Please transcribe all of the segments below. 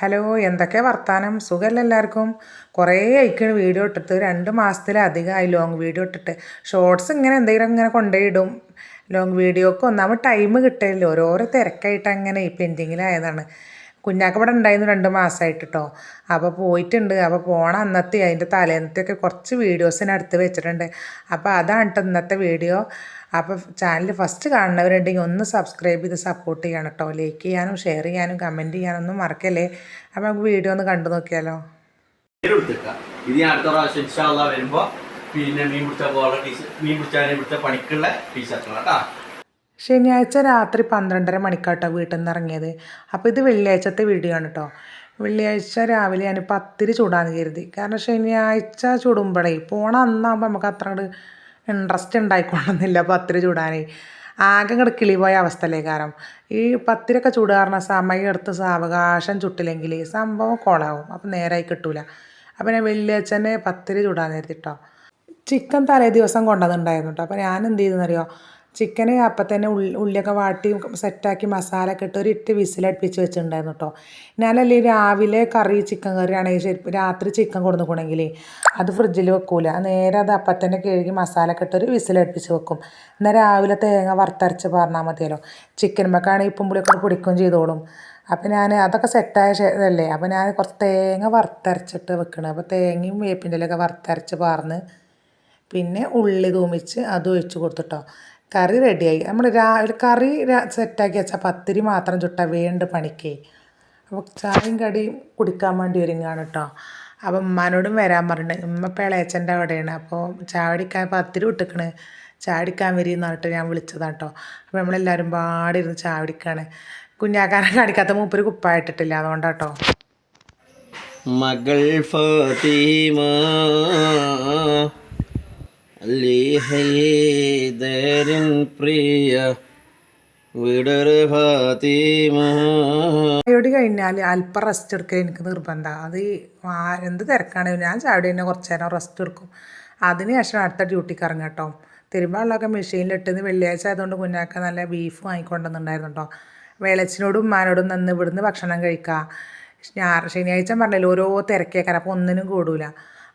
Hello എന്തൊക്കെ വർത്താനം? സുഖമല്ല എല്ലാവർക്കും? കുറേ ആയിക്കണ് വീഡിയോ ഇട്ടിട്ട്. രണ്ട് മാസത്തിലധികമായി ലോങ് വീഡിയോ ഇട്ടിട്ട്. ഷോർട്സ് ഇങ്ങനെ എന്തെങ്കിലും ഇങ്ങനെ കൊണ്ടുപോയിടും ലോങ് വീഡിയോക്ക് ഒന്നാമത് ടൈം കിട്ടില്ല ഓരോരോ തിരക്കായിട്ട് അങ്ങനെ ഈ പെൻഡിങ്ങിലായതാണ് കുഞ്ഞാക്കവിടെ ഉണ്ടായിരുന്നു രണ്ട് മാസമായിട്ട് കേട്ടോ അപ്പോൾ പോയിട്ടുണ്ട്. അപ്പോൾ പോണ അന്നത്തെ അതിന്റെ തലേന്നത്തെയൊക്കെ കുറച്ച് വീഡിയോസിന് അടുത്ത് വെച്ചിട്ടുണ്ട്. അപ്പോൾ അതാണ് കേട്ടോ ഇന്നത്തെ വീഡിയോ അപ്പോൾ ചാനൽ ഫസ്റ്റ് കാണുന്നവരുണ്ടെങ്കിൽ ഒന്ന് സബ്സ്ക്രൈബ് ചെയ്ത് സപ്പോർട്ട് ചെയ്യണം കേട്ടോ ലൈക്ക് ചെയ്യാനും ഷെയർ ചെയ്യാനും കമന്റ് ചെയ്യാനൊന്നും മറക്കല്ലേ? അപ്പോൾ നമുക്ക് വീഡിയോ ഒന്ന് കണ്ടു നോക്കിയാലോ? എടുത്തേക്ക ഇത് ഞാൻ അടുത്ത പ്രാവശ്യം ഇൻഷാല്ല വരുമ്പോ പിന്നെ മീൻ പിടിച്ച പോലെ ടീഷർട്ട് മീൻ പിടിച്ചാനെ പിടിച്ച പണിക്കുള്ള കേട്ടാ ശനിയാഴ്ച രാത്രി പന്ത്രണ്ടര മണിക്കാട്ടോ വീട്ടിൽ നിന്ന് ഇറങ്ങിയത്. അപ്പോൾ ഇത് വെള്ളിയാഴ്ചത്തെ വീഡിയോ ആണ് കേട്ടോ വെള്ളിയാഴ്ച രാവിലെ ഞാൻ പത്തിരി ചൂടാന്ന് കരുതി. കാരണം ശനിയാഴ്ച ചൂടുമ്പോഴേ പോണ അന്നാകുമ്പോൾ നമുക്ക് അത്ര ഇൻട്രസ്റ്റ് ഉണ്ടായിക്കൊള്ളുന്നില്ല പത്തിര ചൂടാനേ. ആകെ ഇങ്ങോട്ട് കിളിപോയ അവസ്ഥയിലേ കാരണം. ഈ പത്തിരൊക്കെ ചൂടാറിന സമയം എടുത്ത് സാവകാശം ചുട്ടില്ലെങ്കിൽ സംഭവം കോളാവും. അപ്പം നേരായി കിട്ടൂല. അപ്പം ഞാൻ വെള്ളിയാഴ്ച പത്തിര ചൂടാൻ നേരത്തിട്ടോ ചിക്കൻ തലേ ദിവസം കൊണ്ടുവന്നിട്ടുണ്ടായിരുന്നു കേട്ടോ അപ്പോൾ ഞാൻ എന്ത് ചെയ്തെന്നറിയോ? ചിക്കന് അപ്പം തന്നെ ഉള്ളിയൊക്കെ വാട്ടി സെറ്റാക്കി മസാല ഒക്കെ ഇട്ട് ഒരു ഇട്ട് വിസിലടുപ്പിച്ച് വെച്ചിട്ടുണ്ടായിരുന്നു കേട്ടോ ഞാനല്ലേ രാവിലെ കറി ചിക്കൻ കറി ആണെങ്കിൽ ശരി രാത്രി ചിക്കൻ കൊടുക്കുന്നെങ്കിൽ അത് ഫ്രിഡ്ജിൽ വെക്കൂല. നേരെ അത് അപ്പം തന്നെ കഴുകി മസാല ഒക്കെ ഇട്ട് ഒരു വിസിലടുപ്പിച്ച് വെക്കും. എന്നാൽ രാവിലെ തേങ്ങ വറുത്തരച്ച് പറഞ്ഞാൽ മതിയല്ലോ. ചിക്കനുമൊക്കെയാണെങ്കിൽ ഇപ്പം പുളിയൊക്കെ പിടിക്കുകയും ചെയ്തോളും. അപ്പം ഞാൻ അതൊക്കെ സെറ്റായ ശേഷമല്ലേ അപ്പം ഞാൻ കുറച്ച് തേങ്ങ വറുത്തരച്ചിട്ട് വെക്കണം. അപ്പോൾ തേങ്ങയും വേപ്പിന്റെ ഇലയൊക്കെ വറുത്തരച്ച് പാർന്ന് പിന്നെ ഉള്ളി തൂമിച്ച് അത് ഒഴിച്ച് കൊടുത്തിട്ടോ കറി റെഡിയായി. നമ്മൾ രാ ഒരു കറി സെറ്റാക്കി വെച്ചാൽ പത്തിരി മാത്രം ചുട്ടാൽ വേണ്ട പണിക്ക്. അപ്പോൾ ചായയും കടിയും കുടിക്കാൻ വേണ്ടി ഒരുങ്ങാണ് കേട്ടോ അപ്പം ഉമ്മാനോടും വരാൻ പറഞ്ഞിട്ടുണ്ട് ഉമ്മ പിളയച്ചന്റെ അവിടെയാണ്. അപ്പോൾ ചായ പത്തിരി വിട്ടിക്കണ്. വരി വരിയെന്ന് പറഞ്ഞിട്ട് ഞാൻ വിളിച്ചതാണ് കേട്ടോ അപ്പോൾ നമ്മളെല്ലാവരും പാടിരുന്ന് ചായ കുടിക്കാണ് കുഞ്ഞാക്കാനെ കാണിക്കാത്ത മൂപ്പര് കുപ്പായിട്ടിട്ടില്ല. അതുകൊണ്ടാട്ടോ മകൾ ഫാത്തിമ. അലി ഹൈദരൻ പ്രിയ ചായയോടി കഴിഞ്ഞാൽ അല്പം റെസ്റ്റ് എടുക്കാൻ എനിക്ക് നിർബന്ധമാണ് അത് എന്ത് തിരക്കാണ്? ഞാൻ ചായയോടി തന്നെ കുറച്ച് നേരം റെസ്റ്റ് എടുക്കും. അതിന് ശേഷം അടുത്ത ഡ്യൂട്ടിക്ക് ഇറങ്ങാം കേട്ടോ തിരുമ്പാളൊക്കെ മെഷീനിലിട്ടെന്ന് വെള്ളിയാഴ്ച ആയതുകൊണ്ട് കുഞ്ഞാക്ക നല്ല ബീഫ് വാങ്ങിക്കൊണ്ടുവന്നിട്ടുണ്ടായിരുന്നു കേട്ടോ വെളച്ചിനോടും ഉമ്മാനോടും നിന്ന് ഇവിടുന്ന് ഭക്ഷണം കഴിക്കുക ശനിയാഴ്ച പറഞ്ഞല്ലോ ഓരോ തിരക്കേക്കാരം. അപ്പോൾ ഒന്നിനും കൂടൂല.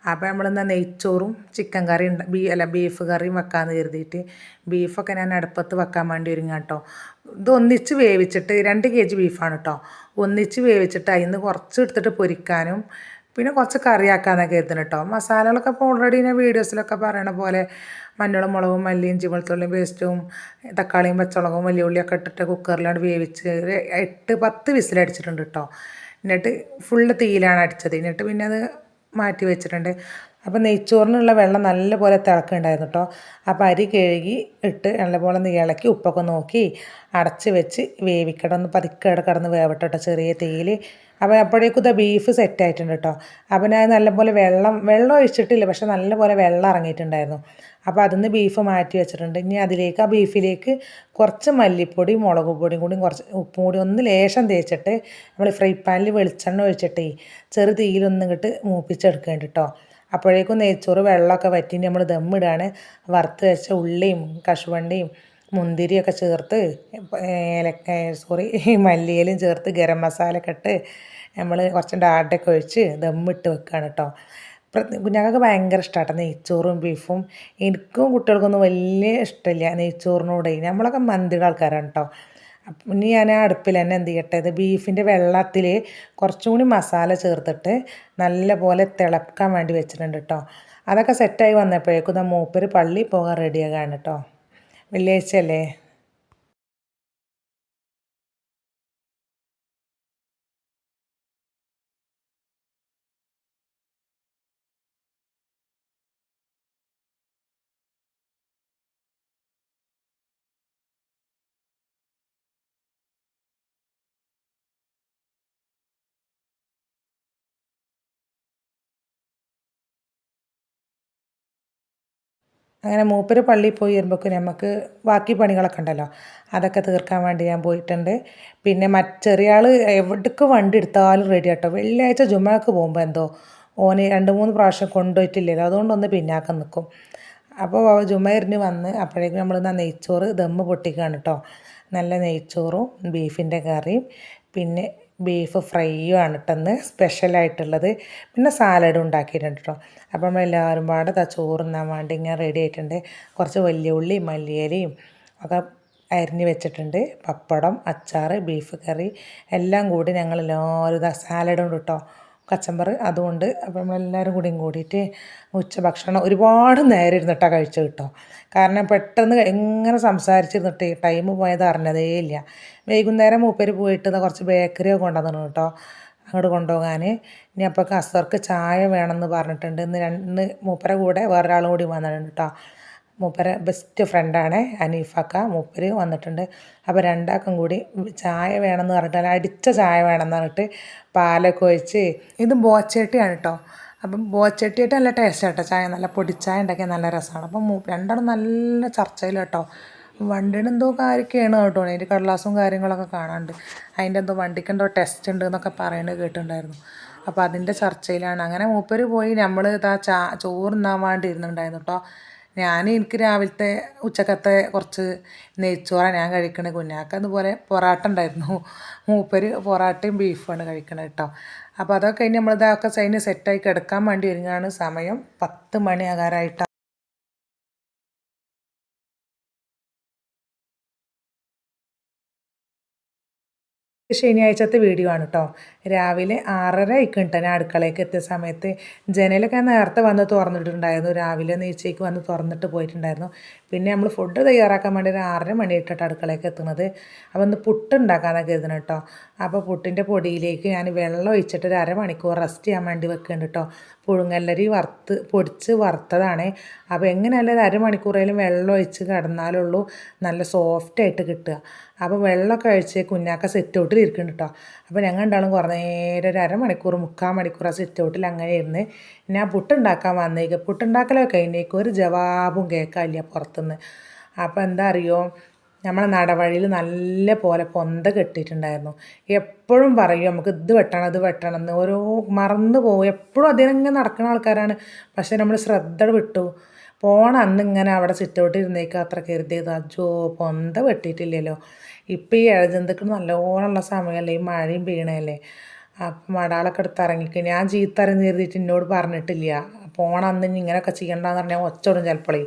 അപ്പോൾ നമ്മളിന്ന് നെയ്ച്ചോറും ചിക്കൻ കറി ഉണ്ട് ബീ അല്ല ബീഫ് കറിയും വെക്കാമെന്ന് കരുതിയിട്ട് ബീഫൊക്കെ ഞാൻ അടുപ്പത്ത് വെക്കാൻ വേണ്ടി ഒരുങ്ങാം കേട്ടോ ഇത് ഒന്നിച്ച് വേവിച്ചിട്ട് രണ്ട് കെ ജി ബീഫാണ് കേട്ടോ ഒന്നിച്ച് വേവിച്ചിട്ട് അതിൽ നിന്ന് കുറച്ച് എടുത്തിട്ട് പൊരിക്കാനും പിന്നെ കുറച്ച് കറിയാക്കാന്നൊക്കെ കരുതുന്നു കേട്ടോ മസാലകളൊക്കെ ഇപ്പോൾ ഓൾറെഡി ഞാൻ വീഡിയോസിലൊക്കെ പറയണ പോലെ മഞ്ഞളും മുളകും മല്ലിയും ചിവളത്തുള്ളിയും പേസ്റ്റും തക്കാളിയും പച്ചമുളകും വലിയ ഉള്ളിയൊക്കെ ഇട്ടിട്ട് കുക്കറിലാണ് വേവിച്ച് എട്ട് പത്ത് വിസിലടിച്ചിട്ടുണ്ട് കേട്ടോ എന്നിട്ട് ഫുള്ള് തീയിലാണ് അടിച്ചത്. എന്നിട്ട് പിന്നെ അത് മാറ്റി വെച്ചിട്ടുണ്ട്. അപ്പോൾ നെയ്ച്ചോറിനുള്ള വെള്ളം നല്ലപോലെ തിളക്കുന്നുണ്ടായിരുന്നു കേട്ടോ അപ്പോൾ അരി കഴുകി ഇട്ട് നല്ലപോലെ ഒന്ന് ഇളക്കി ഉപ്പൊക്കെ നോക്കി അടച്ച് വെച്ച് വേവിക്കണം. ഒന്ന് പതുക്കെ കിടന്ന് വേവട്ടെ ചെറിയ തീയിൽ അപ്പോൾ അപ്പോഴേക്കും ഇതാ ബീഫ് സെറ്റ് ആയിട്ടുണ്ട് കേട്ടോ അപ്പം ഞാൻ നല്ലപോലെ വെള്ളം വെള്ളം ഒഴിച്ചിട്ടില്ല പക്ഷെ നല്ലപോലെ വെള്ളം ഇറങ്ങിയിട്ടുണ്ടായിരുന്നു. അപ്പോൾ അതിന്ന് ബീഫ് മാറ്റി വെച്ചിട്ടുണ്ട്. ഇനി അതിലേക്ക് ആ ബീഫിലേക്ക് കുറച്ച് മല്ലിപ്പൊടി മുളക് പൊടിയും കൂടി കുറച്ച് ഉപ്പും കൂടി ഒന്ന് ലേശം തേച്ചിട്ട് നമ്മൾ ഫ്രൈ പാനിൽ വെളിച്ചെണ്ണ ഒഴിച്ചിട്ട് ചെറു തീയിലൊന്നും ഇങ്ങോട്ട് മൂപ്പിച്ചെടുക്കേണ്ടി കേട്ടോ അപ്പോഴേക്കും നെയ്ച്ചോറ് വെള്ളമൊക്കെ വറ്റി നമ്മൾ ദമ്മിടാണ് വറുത്ത് വെച്ച ഉള്ളിയും കശുവണ്ടിയും മുന്തിരിയൊക്കെ ചേർത്ത് ഏലക്ക സോറി മല്ലിയിലും ചേർത്ത് ഗരം മസാല ഇട്ട് നമ്മൾ കുറച്ച് ഡാഡൊക്കെ ഒഴിച്ച് ദമ്മിട്ട് വെക്കുകയാണ് കേട്ടോ ഞങ്ങൾക്ക് ഭയങ്കര ഇഷ്ടമാട്ടോ നെയ്ച്ചോറും ബീഫും. എനിക്കും കുട്ടികൾക്കൊന്നും വലിയ ഇഷ്ടമില്ല നെയ്ച്ചോറിനോട്. നമ്മളൊക്കെ മന്തിയുടെ ആൾക്കാരാണ് കേട്ടോ ഇനി ഞാൻ അടുപ്പിൽ തന്നെ എന്ത് ചെയ്യട്ടെ? ഇത് ബീഫിന്റെ വെള്ളത്തിൽ കുറച്ചും കൂടി മസാല ചേർത്തിട്ട് നല്ല പോലെ തിളക്കാൻ വേണ്ടി വെച്ചിട്ടുണ്ട് കേട്ടോ അതൊക്കെ സെറ്റായി വന്നപ്പോഴേക്കും മൂപ്പര് പള്ളി പോകാൻ റെഡിയാകാണ് കേട്ടോ വെള്ളിയാഴ്ച അല്ലേ അങ്ങനെ മൂപ്പര് പള്ളിയിൽ പോയി വരുമ്പോഴേക്കും നമുക്ക് ബാക്കി പണികളൊക്കെ ഉണ്ടല്ലോ. അതൊക്കെ തീർക്കാൻ വേണ്ടി ഞാൻ പോയിട്ടുണ്ട്. പിന്നെ മറ്റ് ചെറിയ എവിടേക്ക് വണ്ടി എടുത്താലും റെഡി ആട്ടോ. വെള്ളിയാഴ്ച ജുമാക്ക് പോകുമ്പോൾ എന്തോ ഓന് രണ്ട് മൂന്ന് പ്രാവശ്യം കൊണ്ടുപോയിട്ടില്ലല്ലോ. അതുകൊണ്ടൊന്ന് പിന്നാക്കം നിൽക്കും അപ്പോൾ ജുമയിരിന് വന്ന് അപ്പോഴേക്കും നമ്മൾ ഇന്ന് നെയ്ച്ചോറ് ദമ്മ് പൊട്ടിക്കുകയാണ് കേട്ടോ നല്ല നെയ്ച്ചോറും ബീഫിന്റെ കറിയും. പിന്നെ ബീഫ് ഫ്രൈയും ആണ് കേട്ടെന്ന് സ്പെഷ്യലായിട്ടുള്ളത്. പിന്നെ സാലഡും ഉണ്ടാക്കിയിട്ടുണ്ട് കേട്ടോ. അപ്പം എല്ലാവരും പാടെ ദാ ചോറുണ്ണാൻ വേണ്ടി ഇങ്ങനെ റെഡി ആയിട്ടുണ്ട്. കുറച്ച് വലിയ ഉള്ളി മല്ലിയിലയും ഒക്കെ അരിഞ്ഞ് വെച്ചിട്ടുണ്ട്. പപ്പടം അച്ചാർ ബീഫ് കറി എല്ലാം കൂടി ഞങ്ങൾ എല്ലാവരും സാലഡും ഉണ്ട് കേട്ടോ. കച്ചമ്പർ അതുകൊണ്ട് അപ്പം നമ്മളെല്ലാവരും കൂടിയും കൂടിയിട്ട് ഉച്ചഭക്ഷണം ഒരുപാട് നേരം ഇരുന്നിട്ടാണ് കഴിച്ചത് കേട്ടോ. കാരണം പെട്ടെന്ന് എങ്ങനെ സംസാരിച്ചിരുന്നിട്ട് ടൈം പോയത് അറിഞ്ഞതേ ഇല്ല. വൈകുന്നേരം മൂപ്പര് പോയിട്ട് കുറച്ച് ബേക്കറിയൊക്കെ കൊണ്ടുവന്നു കേട്ടോ. അങ്ങോട്ട് കൊണ്ടുപോകാൻ ഇനി അപ്പോൾ കസർക്ക് ചായ വേണമെന്ന് പറഞ്ഞിട്ടുണ്ട്. ഇന്ന് രണ്ട് മൂപ്പര കൂടെ വേറൊരാളും കൂടി വന്നിട്ടുണ്ട് കേട്ടോ. മൂപ്പര ബെസ്റ്റ് ഫ്രണ്ടാണ് അനീഫക്ക മൂപ്പര് വന്നിട്ടുണ്ട്. അപ്പോൾ രണ്ടാൾക്കും കൂടി ചായ വേണമെന്ന് പറഞ്ഞിട്ട് അടിച്ച ചായ വേണമെന്ന് പറഞ്ഞിട്ട് പാലൊക്കെ ഒഴിച്ച് ഇത് ബോച്ചട്ടിയാണ് കേട്ടോ അപ്പം ബോച്ചട്ടിയായിട്ട് നല്ല ടേസ്റ്റ് കേട്ടോ ചായ നല്ല പൊടിച്ചായ ഉണ്ടാക്കിയാൽ നല്ല രസമാണ്. അപ്പം രണ്ടാളും നല്ല ചർച്ചയിൽ കേട്ടോ വണ്ടിയുടെ എന്തോ കാര്യമൊക്കെയാണ് കേട്ടോ. അതിന്റെ കടലാസും കാര്യങ്ങളൊക്കെ കാണാണ്ട്. അതിന്റെ എന്തോ വണ്ടിക്ക് എന്തോ ടെസ്റ്റ് ഉണ്ട് എന്നൊക്കെ പറയുന്നത് കേട്ടിട്ടുണ്ടായിരുന്നു. അപ്പോൾ അതിന്റെ ചർച്ചയിലാണ്. അങ്ങനെ മൂപ്പര് പോയി. നമ്മൾ ഇതാ ചാ ചോറുണ്ണാൻ വേണ്ടി ഇരുന്നുണ്ടായിരുന്നു കേട്ടോ ഞാൻ എനിക്ക് രാവിലത്തെ ഉച്ചക്കത്തെ കുറച്ച് നെയ്ച്ചോറാണ് ഞാൻ കഴിക്കണത് കുഞ്ഞാക്ക അതുപോലെ പൊറാട്ട ഉണ്ടായിരുന്നു. മൂപ്പര് പൊറാട്ടയും ബീഫുമാണ് കഴിക്കണത് കേട്ടോ അപ്പോൾ അതൊക്കെ കഴിഞ്ഞ് നമ്മളിതൊക്കെ സൈന് സെറ്റായി കിടക്കാൻ വേണ്ടി ഒരുങ്ങാണ് സമയം. പത്ത് മണി ശനിയാഴ്ചത്തെ വീഡിയോ ആണ് കേട്ടോ രാവിലെ ആറര ആയിക്കും ഞാൻ അടുക്കളയ്ക്ക് എത്തിയ സമയത്ത് ജനലൊക്കെ നേരത്തെ വന്ന് തുറന്നിട്ടുണ്ടായിരുന്നു. രാവിലെ നീച്ചയ്ക്ക് വന്ന് തുറന്നിട്ട് പോയിട്ടുണ്ടായിരുന്നു. പിന്നെ നമ്മൾ ഫുഡ് തയ്യാറാക്കാൻ വേണ്ടി ഒരു ആറര മണി ഇട്ടിട്ട് അടുക്കളയ്ക്ക് എത്തുന്നത്. അപ്പോൾ ഒന്ന് പുട്ടുണ്ടാക്കാനൊക്കെ ഇരുന്നു കേട്ടോ അപ്പോൾ പുട്ടിന്റെ പൊടിയിലേക്ക് ഞാൻ വെള്ളം ഒഴിച്ചിട്ട് ഒരു അരമണിക്കൂർ റെസ്റ്റ് ചെയ്യാൻ വേണ്ടി വെക്കുന്നുണ്ട് കേട്ടോ പുഴുങ്ങല്ലരി വറുത്ത് പൊടിച്ച് വറുത്തതാണ്. അപ്പോൾ എങ്ങനെയല്ല ഒരു അരമണിക്കൂറേലും വെള്ളം ഒഴിച്ച് കിടന്നാലുള്ളൂ നല്ല സോഫ്റ്റായിട്ട് കിട്ടുക. അപ്പോൾ വെള്ളമൊക്കെ ഒഴിച്ച് കുഞ്ഞാക്ക സെറ്റ് ഔട്ടിൽ ഇരിക്കുന്നുണ്ട് കേട്ടോ അപ്പോൾ ഞങ്ങൾ ഉണ്ടാവും കുറേ നേരം ഒരു അരമണിക്കൂർ മുക്കാൽ മണിക്കൂർ ആ സെറ്റ് ഔട്ടിൽ അങ്ങനെ ഇരുന്ന് ഞാൻ പുട്ടുണ്ടാക്കാൻ വന്നേക്ക്. പുട്ടുണ്ടാക്കലൊക്കെ കഴിഞ്ഞേക്ക് ഒരു ജവാബും കേൾക്കാനില്ല പുറത്തുനിന്ന്. അപ്പോൾ എന്താ അറിയോ? നമ്മളെ നടവഴിയിൽ നല്ല പോലെ പൊന്ത കെട്ടിയിട്ടുണ്ടായിരുന്നു. എപ്പോഴും പറയും നമുക്ക് ഇത് വെട്ടണം ഇത് വെട്ടണം എന്ന്. ഓരോ മറന്നു പോകും. എപ്പോഴും അതിനങ്ങനെ നടക്കുന്ന ആൾക്കാരാണ്. പക്ഷേ നമ്മൾ ശ്രദ്ധ വിട്ടു. പോണ അന്ന് ഇങ്ങനെ അവിടെ സിറ്റൗട്ട് ഇരുന്നേക്ക് അത്ര കരുതിയത് അജോ പൊന്ത വെട്ടിയിട്ടില്ലല്ലോ. ഇപ്പം ഈ ഇഴജന്തുക്കൾ നല്ലോണമുള്ള സമയമല്ലേ? ഈ മഴയും വീണല്ലേ അപ്പം മടാളൊക്കെ എടുത്ത് ഇറങ്ങിക്ക്. ഞാൻ ചീത്തറിഞ്ഞ് കരുതിയിട്ട് എന്നോട് പറഞ്ഞിട്ടില്ല. പോണ അന്ന് ഇങ്ങനെയൊക്കെ ചെയ്യണ്ടെന്ന് പറഞ്ഞാൽ ഒച്ചോടും ചിലപ്പോഴേ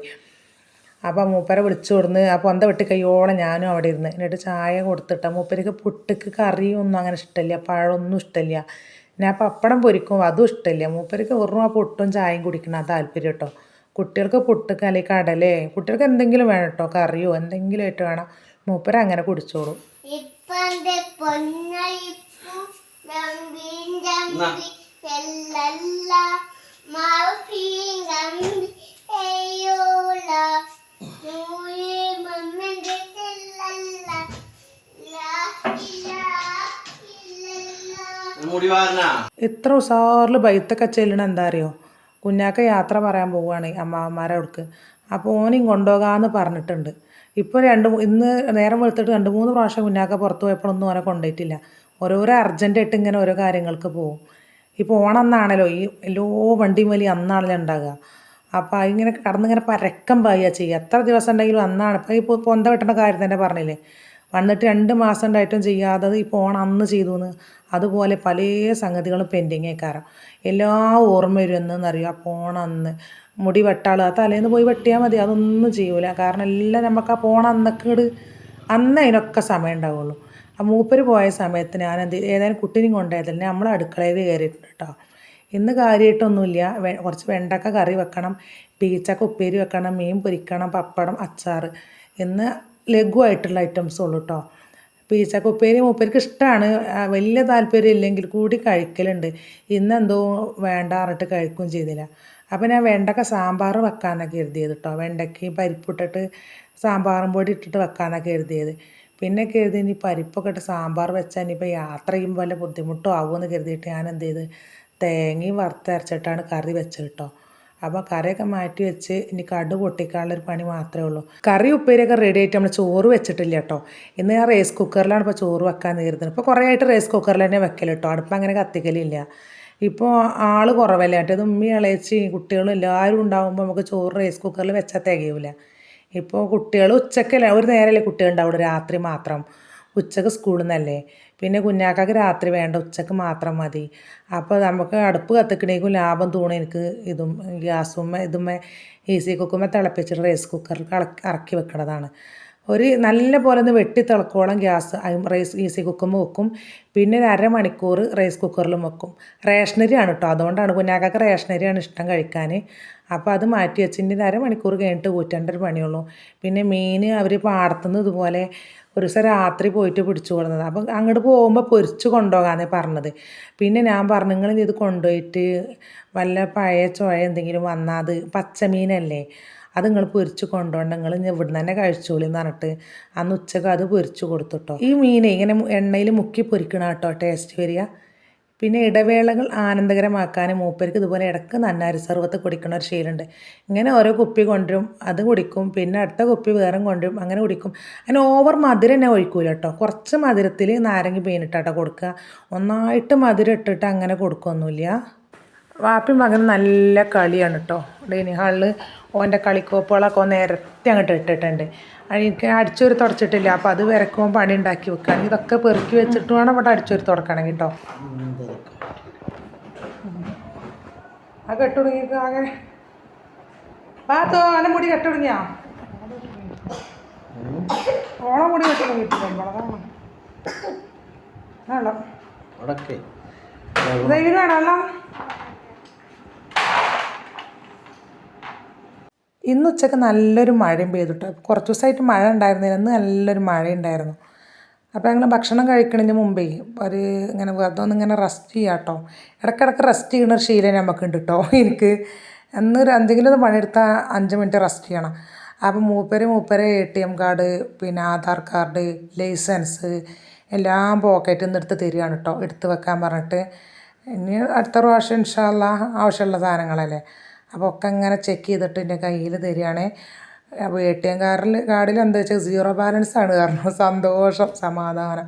അപ്പോൾ മൂപ്പരെ വിളിച്ചു കൊടുന്ന് ആ പൊന്ത വെട്ടി കയ്യോളം ഞാനും അവിടെ ഇരുന്ന്. എന്നിട്ട് ചായ കൊടുത്തിട്ട് മൂപ്പർക്ക് പുട്ടിക്ക് കറിയൊന്നും അങ്ങനെ ഇഷ്ടമില്ല പഴമൊന്നും ഇഷ്ടമില്ല ഞാൻ പപ്പടം പൊരിക്കും അതും ഇഷ്ടമില്ല മൂപ്പർക്ക് വെറും ആ പുട്ടും ചായയും കുടിക്കണം താല്പര്യം കേട്ടോ കുട്ടികൾക്ക് പുട്ടിക്ക് അല്ലെങ്കിൽ കടലേ കുട്ടികൾക്ക് എന്തെങ്കിലും വേണം കേട്ടോ കറിയോ എന്തെങ്കിലും ആയിട്ട് വേണം. മൂപ്പര അങ്ങനെ കുടിച്ചോളും. ഇപ്പന്റെ ഇത്ര ഉസാറിൽ ബൈത്തൊക്കെ ചെല്ലണ എന്താ അറിയോ കുഞ്ഞാക്ക യാത്ര പറയാൻ പോവുകയാണ് അമ്മാവന്മാരെ അടുക്ക് അപ്പോൾ ഓനെയും കൊണ്ടുപോകാമെന്ന് പറഞ്ഞിട്ടുണ്ട്. ഇപ്പോൾ രണ്ട് ഇന്ന് നേരം വെളുത്തിട്ട് രണ്ട് മൂന്ന് പ്രാവശ്യം കുഞ്ഞാക്ക പുറത്ത് പോയപ്പോഴൊന്നും ഓനെ കൊണ്ടുപോയിട്ടില്ല ഓരോരോ അർജന്റായിട്ട് ഇങ്ങനെ ഓരോ കാര്യങ്ങൾക്ക് പോകും ഇപ്പോൾ ഓണമെന്നാണല്ലോ ഈ എല്ലോ വണ്ടിയും വലിയ അന്നാണല്ലോ ഉണ്ടാകുക അപ്പോൾ അതിങ്ങനെ കടന്നിങ്ങനെ പരക്കം പായുക ചെയ്യുക. എത്ര ദിവസം ഉണ്ടെങ്കിലും അന്നാണ്. ഇപ്പോൾ ഇപ്പോൾ പൊന്ത വെട്ടേണ്ട കാര്യം തന്നെ പറഞ്ഞില്ലേ? വന്നിട്ട് രണ്ട് മാസം ഉണ്ടായിട്ടും ചെയ്യാതെ ഈ ഓണം അന്ന് ചെയ്തു എന്ന് അതുപോലെ പല സംഗതികളും പെൻഡിങ് ആയിക്കാരം എല്ലാ ഓർമ്മ എന്ന് അപ്പോൾ ഓണം അന്ന്. മുടി വെട്ടാൾ ആ തലേന്ന് പോയി വെട്ടിയാൽ മതി. അതൊന്നും ചെയ്യൂല. കാരണം എല്ലാം നമുക്ക് ആ പോണ അന്നക്കേട് അന്ന് അതിനൊക്കെ സമയം ഉണ്ടാവുള്ളൂ. ആ മൂപ്പര് പോയ സമയത്ത് ഞാൻ എന്ത് ഏതായാലും കുട്ടീനെയും കൊണ്ടുപോയതല്ലേ നമ്മൾ അടുക്കളയിൽ കയറിയിട്ടുണ്ട് കേട്ടോ ഇന്ന് കാര്യമായിട്ടൊന്നുമില്ല കുറച്ച് വെണ്ടക്ക കറി വെക്കണം പീച്ചക്ക ഉപ്പേരി വെക്കണം മീൻ പൊരിക്കണം പപ്പടം അച്ചാർ. ഇന്ന് ലഘുവായിട്ടുള്ള ഐറ്റംസ് ഉള്ളൂ കേട്ടോ പീച്ചക്ക ഉപ്പേരി മൂപ്പർക്ക് ഇഷ്ടമാണ് വലിയ താല്പര്യം ഇല്ലെങ്കിൽ കൂടി കഴിക്കലുണ്ട്. ഇന്നെന്തോ വേണ്ട പറഞ്ഞിട്ട് കഴിക്കുകയും ചെയ്തില്ല. അപ്പോൾ ഞാൻ വെണ്ടക്ക സാമ്പാർ വെക്കാനൊക്കെ കരുതിയത് കേട്ടോ വെണ്ടയ്ക്ക് പരിപ്പിട്ടിട്ട് സാമ്പാറും പൊടി ഇട്ടിട്ട് വെക്കാനൊക്കെ കരുതിയത്. പിന്നെ കരുതി ഇനി പരിപ്പൊക്കെ ഇട്ട് സാമ്പാർ വെച്ചാൽ ഇനിയിപ്പോൾ യാത്ര ചെയ്യുമ്പോൾ വല്ല ബുദ്ധിമുട്ടോ ആവുമെന്ന് കരുതിയിട്ട് ഞാൻ എന്ത് ചെയ്ത് തേങ്ങയും വറുത്തരച്ചിട്ടാണ് കറി വെച്ചത് കേട്ടോ. അപ്പോൾ കറിയൊക്കെ മാറ്റി വെച്ച് ഇനി കടു പൊട്ടിക്കാനുള്ളൊരു പണി മാത്രമേ ഉള്ളൂ. കറി ഉപ്പേരിയൊക്കെ റെഡി ആയിട്ട് നമ്മൾ ചോറ് വെച്ചിട്ടില്ല കേട്ടോ. ഇന്ന് ഞാൻ റൈസ് കുക്കറിലാണ് ഇപ്പോൾ ചോറ് വെക്കാൻ നേരുന്നത്. ഇപ്പോൾ കുറേ ആയിട്ട് റൈസ് കുക്കറിൽ തന്നെ വെക്കൽ കേട്ടോ. അടുപ്പം അങ്ങനെ കത്തിക്കലില്ല. ഇപ്പോൾ ആൾ കുറവല്ലേ? മറ്റേത് ഉമ്മി ഇളയച്ചി കുട്ടികളും എല്ലാവരും ഉണ്ടാകുമ്പോൾ നമുക്ക് ചോറ് റൈസ് കുക്കറിൽ വെച്ചാൽ തികയൂല. ഇപ്പോൾ കുട്ടികൾ ഉച്ചക്കല്ലേ? ഒരു നേരമല്ലേ കുട്ടികൾ ഉണ്ടാവുള്ളൂ രാത്രി മാത്രം. ഉച്ചയ്ക്ക് സ്കൂളിൽ നിന്നല്ലേ പിന്നെ കുഞ്ഞാക്കാക്ക് രാത്രി വേണ്ട ഉച്ചയ്ക്ക് മാത്രം മതി. അപ്പോൾ നമുക്ക് അടുപ്പ് കത്തിക്കണേക്കും ലാഭം തോന്നും എനിക്ക് ഇതും ഗ്യാസുമ്മ ഇതുമ്മ ഈസി കുക്കുമ്മ തിളപ്പിച്ചിട്ട് റൈസ് കുക്കറിൽ ഇറക്കി വെക്കണതാണ്. ഒരു നല്ല പോലെ ഒന്ന് വെട്ടി തിളക്കോളം ഗ്യാസ് റൈസ് ഈസി കുക്കുമ്പോൾ വെക്കും. പിന്നെ ഒരു അരമണിക്കൂർ റൈസ് കുക്കറിലും വെക്കും. റേഷനരിയാണ് കേട്ടോ. അതുകൊണ്ടാണ് കുഞ്ഞാക്കൊക്കെ റേഷനരിയാണ് ഇഷ്ടം കഴിക്കാൻ. അപ്പോൾ അത് മാറ്റി വെച്ചിട്ട് അരമണിക്കൂർ കഴിഞ്ഞിട്ട് ഊറ്റേണ്ട ഒരു പണിയുള്ളൂ. പിന്നെ മീൻ അവർ പാടത്തുനിന്ന് ഇതുപോലെ ഒരു ദിവസം രാത്രി പോയിട്ട് പിടിച്ചു കൊടുത്തത് അപ്പം അങ്ങോട്ട് പോകുമ്പോൾ പൊരിച്ച് കൊണ്ടുപോകാമെന്നേ പറഞ്ഞത്. പിന്നെ ഞാൻ പറഞ്ഞു നിങ്ങൾ ഇത് കൊണ്ടുപോയിട്ട് വല്ല പഴയ ചോയ എന്തെങ്കിലും വന്നാൽ അത് പച്ചമീനല്ലേ? അത് നിങ്ങൾ പൊരിച്ച് കൊണ്ടുപോകണം നിങ്ങൾ ഇവിടുന്ന് തന്നെ കഴിച്ചോളി എന്ന് പറഞ്ഞിട്ട് അന്ന് ഉച്ചയ്ക്ക് അത് പൊരിച്ച് കൊടുത്തുട്ടോ ഈ മീനെ ഇങ്ങനെ എണ്ണയിൽ മുക്കി പൊരിക്കണ കേട്ടോ ടേസ്റ്റ് വരിക. പിന്നെ ഇടവേളകൾ ആനന്ദകരമാക്കാൻ മൂപ്പർക്ക് ഇതുപോലെ ഇടയ്ക്ക് നന്നാരി സർവത്ത് കുടിക്കണ ഒരു ശീലമുണ്ട് ഇങ്ങനെ ഓരോ കുപ്പി കൊണ്ടുവരും അത് കുടിക്കും. പിന്നെ അടുത്ത കുപ്പി വേറെ കൊണ്ടുവരും അങ്ങനെ കുടിക്കും. അങ്ങനെ ഓവർ മധുരം തന്നെ ഒഴിക്കൂല കേട്ടോ കുറച്ച് മധുരത്തിൽ നാരങ്ങ പീനിട്ടാട്ടോ കൊടുക്കുക. ഒന്നായിട്ട് മധുരം ഇട്ടിട്ട് അങ്ങനെ കൊടുക്കൊന്നുമില്ല. വാപ്പി മകൻ നല്ല കളിയാണ് കേട്ടോ ഡൈനിങ് ഹാളിൽ ഓന്റെ കളിക്കോപ്പുകളൊക്കെ നിരത്തി അങ്ങോട്ട് ഇട്ടിട്ടുണ്ട്. എനിക്ക് അടിച്ചൊരു തുടച്ചിട്ടില്ല. അപ്പോൾ അത് വരക്കുമ്പോൾ പണി ഉണ്ടാക്കി വെക്കുകയാണെങ്കിൽ ഇതൊക്കെ പെറുക്കി വെച്ചിട്ട് വേണം ഇവിടെ അടിച്ചൊരു തുടക്കണം കേട്ടോ. ആ കെട്ടുടങ്ങിക്ക് ആകെ. പാത്തോ അല്ല മുടി കെട്ടുടങ്ങിയാ ഓണം മുടി കെട്ടുടങ്ങിയിട്ടുണ്ടോ വേണം വെള്ളം. ഇന്ന് ഉച്ചയ്ക്ക് നല്ലൊരു മഴയും പെയ്തിട്ട് കുറച്ച് ദിവസമായിട്ട് മഴ ഉണ്ടായിരുന്നില്ല. ഇന്ന് നല്ലൊരു മഴയുണ്ടായിരുന്നു. അപ്പോൾ ഞങ്ങൾ ഭക്ഷണം കഴിക്കണതിന് മുമ്പേ ഒരു ഇങ്ങനെ വെറുതെ ഒന്ന് ഇങ്ങനെ റെസ്റ്റ് ചെയ്യാം കേട്ടോ ഇടയ്ക്കിടയ്ക്ക് റെസ്റ്റ് ചെയ്യുന്ന ഒരു ശീലം നമുക്കുണ്ട് കേട്ടോ എനിക്ക് ഒരു എന്തെങ്കിലും ഒന്ന് പണിയെടുത്താൽ അഞ്ച് മിനിറ്റ് റെസ്റ്റ് ചെയ്യണം. അപ്പോൾ മൂപ്പര് മൂപ്പര് എ ടി എം കാർഡ് പിന്നെ ആധാർ കാർഡ് ലൈസൻസ് എല്ലാം പോക്കറ്റിൽ നിന്ന് എടുത്ത് തരികയാണ് കേട്ടോ എടുത്ത് വെക്കാൻ പറഞ്ഞിട്ട്. ഇനി അടുത്ത പ്രാവശ്യം ഇൻഷാല്ല ആവശ്യമുള്ള സാധനങ്ങളല്ലേ. അപ്പോൾ ഒക്കെ ഇങ്ങനെ ചെക്ക് ചെയ്തിട്ട് എന്റെ കയ്യിൽ തരികയാണ്. അപ്പോൾ എ ടി എം കാർഡിൽ കാർഡിൽ എന്താ വെച്ചാൽ സീറോ ബാലൻസ് ആണ് കാരണം സന്തോഷം സമാധാനം.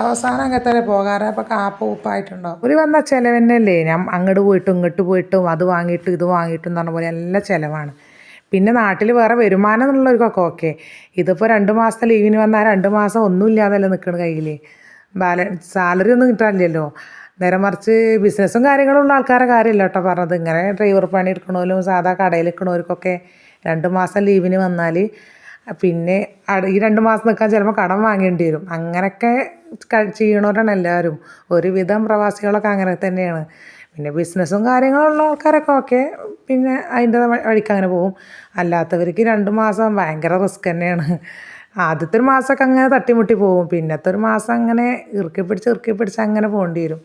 അവസാനം അങ്ങനെ തന്നെ പോകാറ്. അപ്പോൾ കാപ്പ ഉപ്പായിട്ടുണ്ടോ ഒരു വന്ന ചിലവന്നല്ലേ? ഞാൻ അങ്ങോട്ട് പോയിട്ടും ഇങ്ങോട്ട് പോയിട്ടും അത് വാങ്ങിയിട്ടും ഇത് വാങ്ങിയിട്ടും എന്ന് പറഞ്ഞ പോലെ എല്ലാ ചിലവാണ്. പിന്നെ നാട്ടിൽ വേറെ വരുമാനം എന്നുള്ളവർക്കൊക്കെ ഓക്കെ ഇതിപ്പോൾ രണ്ട് മാസത്തെ ലീവിന് വന്നാൽ രണ്ട് മാസം ഒന്നും ഇല്ലാതല്ലേ നിൽക്കണ കയ്യിൽ ബാലൻസ് സാലറി ഒന്നും കിട്ടാനില്ലല്ലോ. നേരെ മറിച്ച് ബിസിനസ്സും കാര്യങ്ങളും ഉള്ള ആൾക്കാരെ കാര്യമില്ല കേട്ടോ പറഞ്ഞത്. ഇങ്ങനെ ഡ്രൈവർ പണി എടുക്കണമല്ലോ സാധാ കടയിൽ എടുക്കണവർക്കൊക്കെ രണ്ട് മാസം ലീവിന് വന്നാൽ പിന്നെ ഈ രണ്ട് മാസം നിൽക്കാൻ ചിലപ്പോൾ കടം വാങ്ങേണ്ടി വരും. അങ്ങനെയൊക്കെ ചെയ്യണവരാണ് എല്ലാവരും. ഒരുവിധം പ്രവാസികളൊക്കെ അങ്ങനെ തന്നെയാണ്. പിന്നെ ബിസിനസ്സും കാര്യങ്ങളുള്ള ആൾക്കാരൊക്കെ ഓക്കെ പിന്നെ അതിന്റെ വഴിക്ക് അങ്ങനെ പോകും. അല്ലാത്തവർക്ക് രണ്ട് മാസം ഭയങ്കര റിസ്ക് തന്നെയാണ്. ആദ്യത്തെ ഒരു മാസമൊക്കെ അങ്ങനെ തട്ടിമുട്ടി പോകും. പിന്നത്തെ ഒരു മാസം അങ്ങനെ ഇറുക്കി പിടിച്ച് ഇറുക്കി പിടിച്ച് അങ്ങനെ പോകേണ്ടി വരും.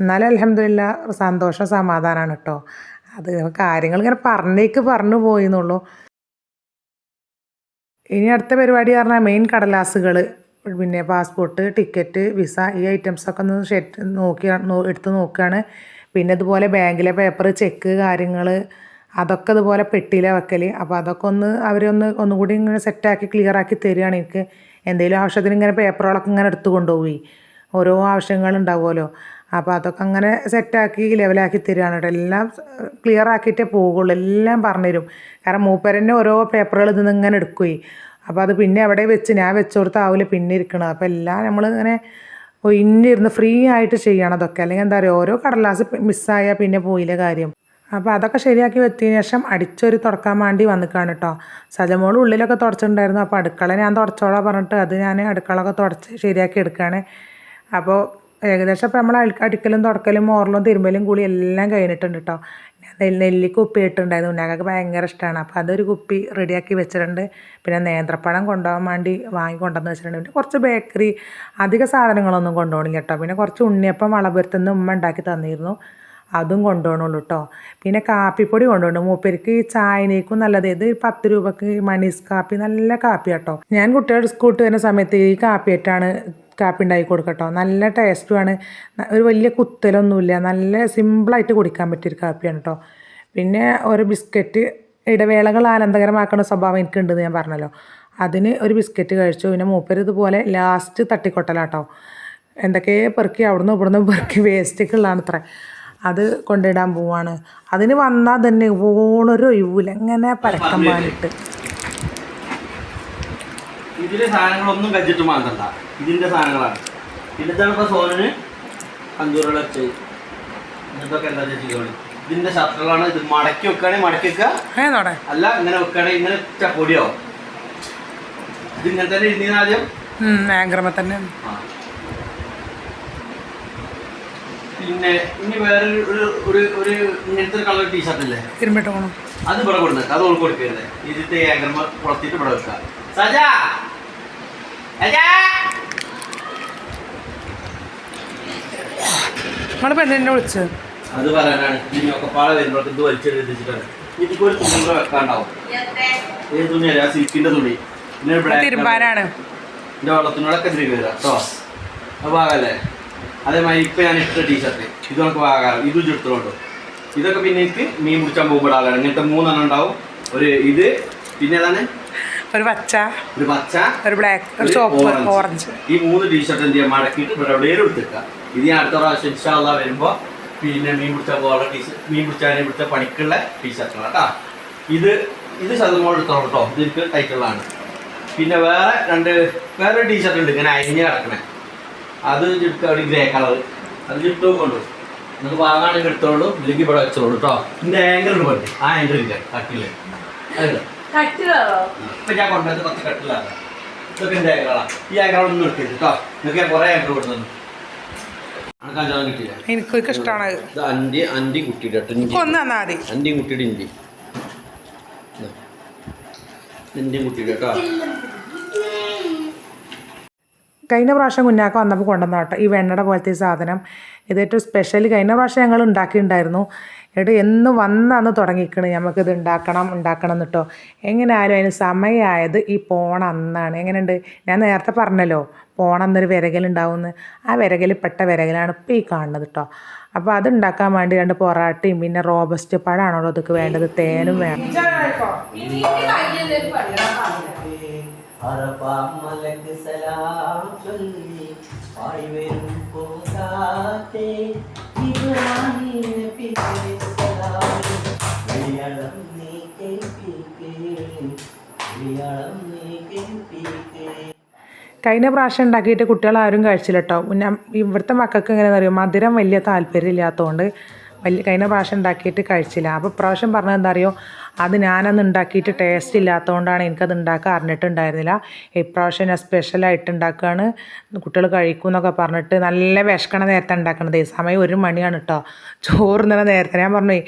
എന്നാലും അലഹമില്ല സന്തോഷം സമാധാനമാണ് കേട്ടോ അത് കാര്യങ്ങൾ ഇങ്ങനെ പറഞ്ഞേക്ക് പറഞ്ഞു പോയി എന്നുള്ളൂ. ഇനി അടുത്ത പരിപാടി പറഞ്ഞാൽ മെയിൻ കടലാസുകൾ പിന്നെ പാസ്പോർട്ട് ടിക്കറ്റ് വിസ ഈ ഐറ്റംസൊക്കെ ഒന്ന് ഷെറ്റ് നോക്കി എടുത്ത് നോക്കുകയാണ് പിന്നെ അതുപോലെ ബാങ്കിലെ പേപ്പർ ചെക്ക് കാര്യങ്ങൾ അതൊക്കെ ഇതുപോലെ പെട്ടിയിലെ വെക്കൽ അപ്പോൾ അതൊക്കെ ഒന്ന് അവരൊന്ന് ഒന്നുകൂടി ഇങ്ങനെ സെറ്റാക്കി ക്ലിയർ ആക്കി തരികയാണ് എനിക്ക്. എന്തെങ്കിലും ആവശ്യത്തിന് ഇങ്ങനെ പേപ്പറുകളൊക്കെ ഇങ്ങനെ എടുത്തു കൊണ്ടുപോയി. ഓരോ ആവശ്യങ്ങളുണ്ടാവുമല്ലോ അപ്പോൾ അതൊക്കെ അങ്ങനെ സെറ്റാക്കി ലെവലാക്കി തരികയാണ് കേട്ടോ. എല്ലാം ക്ലിയർ ആക്കിയിട്ടേ പോകുള്ളൂ എല്ലാം പറഞ്ഞുതരും. കാരണം മൂപ്പരന്നെ ഓരോ പേപ്പറുകൾ ഇതിൽ നിന്ന് ഇങ്ങനെ എടുക്കുകയും അപ്പോൾ അത് പിന്നെ എവിടെ വെച്ച്? ഞാൻ വെച്ച് കൊടുത്താവില്ല പിന്നെ ഇരിക്കണം അപ്പോൾ എല്ലാം നമ്മൾ ഇങ്ങനെ ഒഴിഞ്ഞിരുന്ന് ഫ്രീ ആയിട്ട് ചെയ്യണം അതൊക്കെ. അല്ലെങ്കിൽ എന്താ പറയുക ഓരോ കടലാസ് മിസ്സായാൽ പിന്നെ പോയില്ല കാര്യം. അപ്പോൾ അതൊക്കെ ശരിയാക്കി വെച്ചതിന് ശേഷം അടിച്ചൊരു തുടക്കാൻ വേണ്ടി വന്നിക്കാണ് കേട്ടോ സജമോൾ ഉള്ളിലൊക്കെ തുടച്ചിട്ടുണ്ടായിരുന്നു അപ്പോൾ അടുക്കള ഞാൻ തുടച്ചോളാം പറഞ്ഞിട്ട് അത് ഞാൻ അടുക്കളൊക്കെ തുടച്ച് ശരിയാക്കി എടുക്കുകയാണ് അപ്പോൾ ഏകദേശം ഇപ്പോൾ നമ്മൾ അടിക്കലും തുടക്കലും മോറലും തിരുമ്പലും കൂടി എല്ലാം കഴിഞ്ഞിട്ടുണ്ട് കേട്ടോ ഞാൻ നെല്ല് നെല്ലിക്ക കുപ്പി ഇട്ടുണ്ടായിരുന്നു ഉണ്ണാക്കൊക്കെ ഭയങ്കര ഇഷ്ടമാണ് അപ്പോൾ അതൊരു കുപ്പി റെഡിയാക്കി വെച്ചിട്ടുണ്ട്. പിന്നെ നേന്ത്രപ്പഴം കൊണ്ടുപോകാൻ വേണ്ടി വാങ്ങി കൊണ്ടുവന്ന് വെച്ചിട്ടുണ്ട്. പിന്നെ കുറച്ച് ബേക്കറി അധിക സാധനങ്ങളൊന്നും കൊണ്ടുപോകണില്ല കേട്ടോ പിന്നെ കുറച്ച് ഉണ്ണിയപ്പം വളപുരത്തുനിന്ന് ഉമ്മ ഉണ്ടാക്കി തന്നിരുന്നു. അതും കൊണ്ടുപോകണുള്ളൂ കേട്ടോ പിന്നെ കാപ്പിപ്പൊടി കൊണ്ടുപോകണം. മൂപ്പേർക്ക് ഈ ചായനേക്കും നല്ലത്. ഇത് പത്ത് രൂപക്ക് മണീസ് കാപ്പി നല്ല കാപ്പി കേട്ടോ ഞാൻ കുട്ടികളുടെ സ്കൂട്ട് വരുന്ന സമയത്ത് ഈ കാപ്പിയായിട്ടാണ് കാപ്പി ഉണ്ടാക്കി കൊടുക്കട്ടോ നല്ല ടേസ്റ്റുമാണ് ഒരു വലിയ കുത്തലൊന്നുമില്ല. നല്ല സിമ്പിളായിട്ട് കുടിക്കാൻ പറ്റിയൊരു കാപ്പിയാണ് കേട്ടോ പിന്നെ ഒരു ബിസ്ക്കറ്റ് ഇടവേളകൾ ആനന്ദകരമാക്കുന്ന സ്വഭാവം എനിക്കുണ്ടെന്ന് ഞാൻ പറഞ്ഞല്ലോ. അതിന് ഒരു ബിസ്ക്കറ്റ് കഴിച്ചു. പിന്നെ മൂപ്പര് ഇതുപോലെ ലാസ്റ്റ് തട്ടിക്കൊട്ടലാട്ടോ എന്തൊക്കെ പെറുക്കി അവിടുന്ന് ഇവിടുന്ന് പെറുക്കി വേസ്റ്റൊക്കെ ഉള്ളതാണ് അത്ര അത് കൊണ്ടിടാൻ പോവാണ്. അതിന് വന്നാൽ തന്നെ ഓണൊരു ഒഴിവില്ല എങ്ങനെ പരക്കം പാലിട്ട് ഇതിലെ സാധനങ്ങളൊന്നും വെച്ചിട്ട് മാറ്റണ്ട. ഇതിന്റെ സാധനങ്ങളാണ്. പിന്നെ ഇതാണ് ഇപ്പൊ സോനന് അഞ്ചൂറുകൾ വെച്ച്. ഇതൊക്കെ എന്താ ചെയ്തോളി ഇതിന്റെ ഷർട്ടുകളാണ് ഇത് മടക്കി വെക്കുകയാണെങ്കിൽ മടക്കി വെക്കുക അല്ല ഇങ്ങനെ വെക്കുകയാണെങ്കിൽ ഇങ്ങനെ പൊടിയാവും. പൊടിയോ ഇത് ഇങ്ങനെ തന്നെ ഇരുന്നീന് ആദ്യം ആഗ്രഹം തന്നെ ആ. പിന്നെ ഇനി വേറെ ഒരു ഒരു ഒരു ഇങ്ങനത്തെ ഒരു കളർ ടീഷർട്ട് ഇല്ലേ? ഇരുമ്പിട്ട് പോകണം അത് ഇവിടെ കൊടുക്കുക അത് ഓൾക്ക് കൊടുക്കരുത്. ഇതിന്റെ ഏകർമ്മ പുറത്തിട്ട് ഇവിടെ വെക്കുക. സജാ! പെണ്ണിനെ വിളിച്ച് അത് പറയാനാണ്. ഇനി ഒക്കെ പാടെ വരുമ്പോഴേക്ക് ഇത് വലിച്ചെടുത്തിട്ടാണ് ഇതിപ്പോ ഒരു തുണി കൂടെ വെക്കാണ്ടാവും. ഏത് തുണിയല്ല ആ സിൽക്കിന്റെ തുണി. പിന്നെ തിരുമ്പാനാണ്. എന്റെ വെള്ളത്തിനോടൊക്കെ തിരികെ വരാം കേട്ടോ അത് ഭാഗമല്ലേ അതേമാതിരി ഇപ്പം ഞാൻ ഇട്ട ടീഷർട്ട് ഇത് നമുക്ക് ഭാഗം ഇത് ചുടുത്തോണ്ട് ഇതൊക്കെ പിന്നെ എനിക്ക് മീൻ പിടിച്ചാൽ പോകുമ്പോൾ ആളാണ് ഇങ്ങനത്തെ മൂന്നെണ്ണം ഉണ്ടാവും. ഒരു ഇത് പിന്നെ ഏതാണ്? ഒരു പച്ച ഒരു പച്ച ഒരു ബ്ലാക്ക് ഒരു ചോപ്പ് ഓറഞ്ച് ഈ മൂന്ന് ടീഷർട്ട് എന്ത് ചെയ്യാം? മടക്കിയിട്ട് ഇവിടെ എവിടെയും എടുത്തേക്കാം ഇത് ഞാൻ അടുത്ത പ്രാവശ്യം ഇൻഷാള്ള വരുമ്പോൾ പിന്നെ മീൻ പിടിച്ചാൽ പോകാനുള്ള ടീഷർട്ട് മീൻ പിടിച്ചാൽ പിടിച്ച പണിക്കുള്ള ടീഷർട്ടാണ് കേട്ടോ ഇത് ഇത് ശതമാനം എടുത്തോളൂ കേട്ടോ ഇത് എനിക്ക് ടൈറ്റുള്ളതാണ് പിന്നെ വേറെ രണ്ട് വേറെ ടീഷർട്ട് ഉണ്ട്. ഇങ്ങനെ അരിഞ്ഞ് കിടക്കണേ. അത് ചുട്ട് ഒരു ഗ്രേ കളർ അത് ചുട്ടും കൊണ്ടു. നിങ്ങൾക്ക് വാങ്ങാണെങ്കിൽ എടുത്തോളൂ ഇല്ലെങ്കിൽ ഇവിടെ വെച്ചോളൂ കേട്ടോ എന്റെ ആങ്കർ ഉണ്ട് ആ ആങ്കർ ഇല്ല? കട്ടിൽ. ഇപ്പൊ ഞാൻ കൊണ്ടുവന്നത് കുറച്ച് കട്ടിലാണ്. ഇതൊക്കെ എന്റെ ആങ്കറാ ഈ ആങ്കറൊന്നും എടുക്കരുത് കേട്ടോ നിങ്ങൾക്ക് ഞാൻ കുറേ ആങ്കർ കൊടുത്തു എനിക്കൊക്കെ ഇഷ്ടമാണ് അഞ്ച് അഞ്ച് കുട്ടിയുടെ അഞ്ച് കുട്ടിയുടെ ഇഞ്ചി. ഇഞ്ചി കുട്ടിയുടെ കേട്ടോ കഴിഞ്ഞ പ്രാവശ്യം കുഞ്ഞാക്ക വന്നപ്പോൾ കൊണ്ടുവന്ന കേട്ടോ ഈ വെണ്ണട പോലത്തെ സാധനം. ഇത് ഏറ്റവും സ്പെഷ്യൽ കഴിഞ്ഞ പ്രാവശ്യം ഞങ്ങൾ ഉണ്ടാക്കിയിട്ടുണ്ടായിരുന്നു. എട്ട് എന്ന് വന്നാന്ന് തുടങ്ങിക്കണ്. നമുക്കിത് ഉണ്ടാക്കണം ഉണ്ടാക്കണം എന്നിട്ടോ എങ്ങനെയായാലും അതിന് സമയമായത് ഈ പോണ അന്നാണ്. എങ്ങനെയുണ്ട്? ഞാൻ നേരത്തെ പറഞ്ഞല്ലോ പോണ അന്നൊരു വിരകലുണ്ടാവുമെന്ന് ആ വിരകൽ പെട്ട വിരകലാണ് ഇപ്പോൾ ഈ കാണുന്നത് കേട്ടോ അപ്പോൾ അത് ഉണ്ടാക്കാൻ വേണ്ടി രണ്ട് പൊറാട്ടയും പിന്നെ റോബസ്റ്റ് പഴമാണല്ലോ അതൊക്കെ വേണ്ടത്. തേനും വേണം. കഴിഞ്ഞ പ്രാവശ്യം ഉണ്ടാക്കിയിട്ട് കുട്ടികൾ ആരും കഴിച്ചില്ല കേട്ടോ ഇവിടുത്തെ മക്കൾക്ക് എങ്ങനെയാണെന്ന് അറിയോ മധുരം വലിയ താല്പര്യം ഇല്ലാത്തതുകൊണ്ട് വലിയ കഴിഞ്ഞ പ്രാവശ്യം ഉണ്ടാക്കിയിട്ട് കഴിച്ചില്ല. അപ്പോൾ പ്രാവശ്യം പറഞ്ഞത് എന്താ അറിയോ? അത് ഞാനന്ന് ഉണ്ടാക്കിയിട്ട് ടേസ്റ്റ് ഇല്ലാത്തതുകൊണ്ടാണ് എനിക്കത് ഉണ്ടാക്കാൻ അറിഞ്ഞിട്ടുണ്ടായിരുന്നില്ല. ഇപ്രാവശ്യം ഞാൻ സ്പെഷ്യലായിട്ട് ഉണ്ടാക്കുകയാണ്. കുട്ടികൾ കഴിക്കും എന്നൊക്കെ പറഞ്ഞിട്ട് നല്ല വിശക്കണ നേരത്തെ ഉണ്ടാക്കണത്. സമയം ഒരു മണിയാണ് കേട്ടോ ചോറ് നിന്ന നേരത്തെ. ഞാൻ പറഞ്ഞു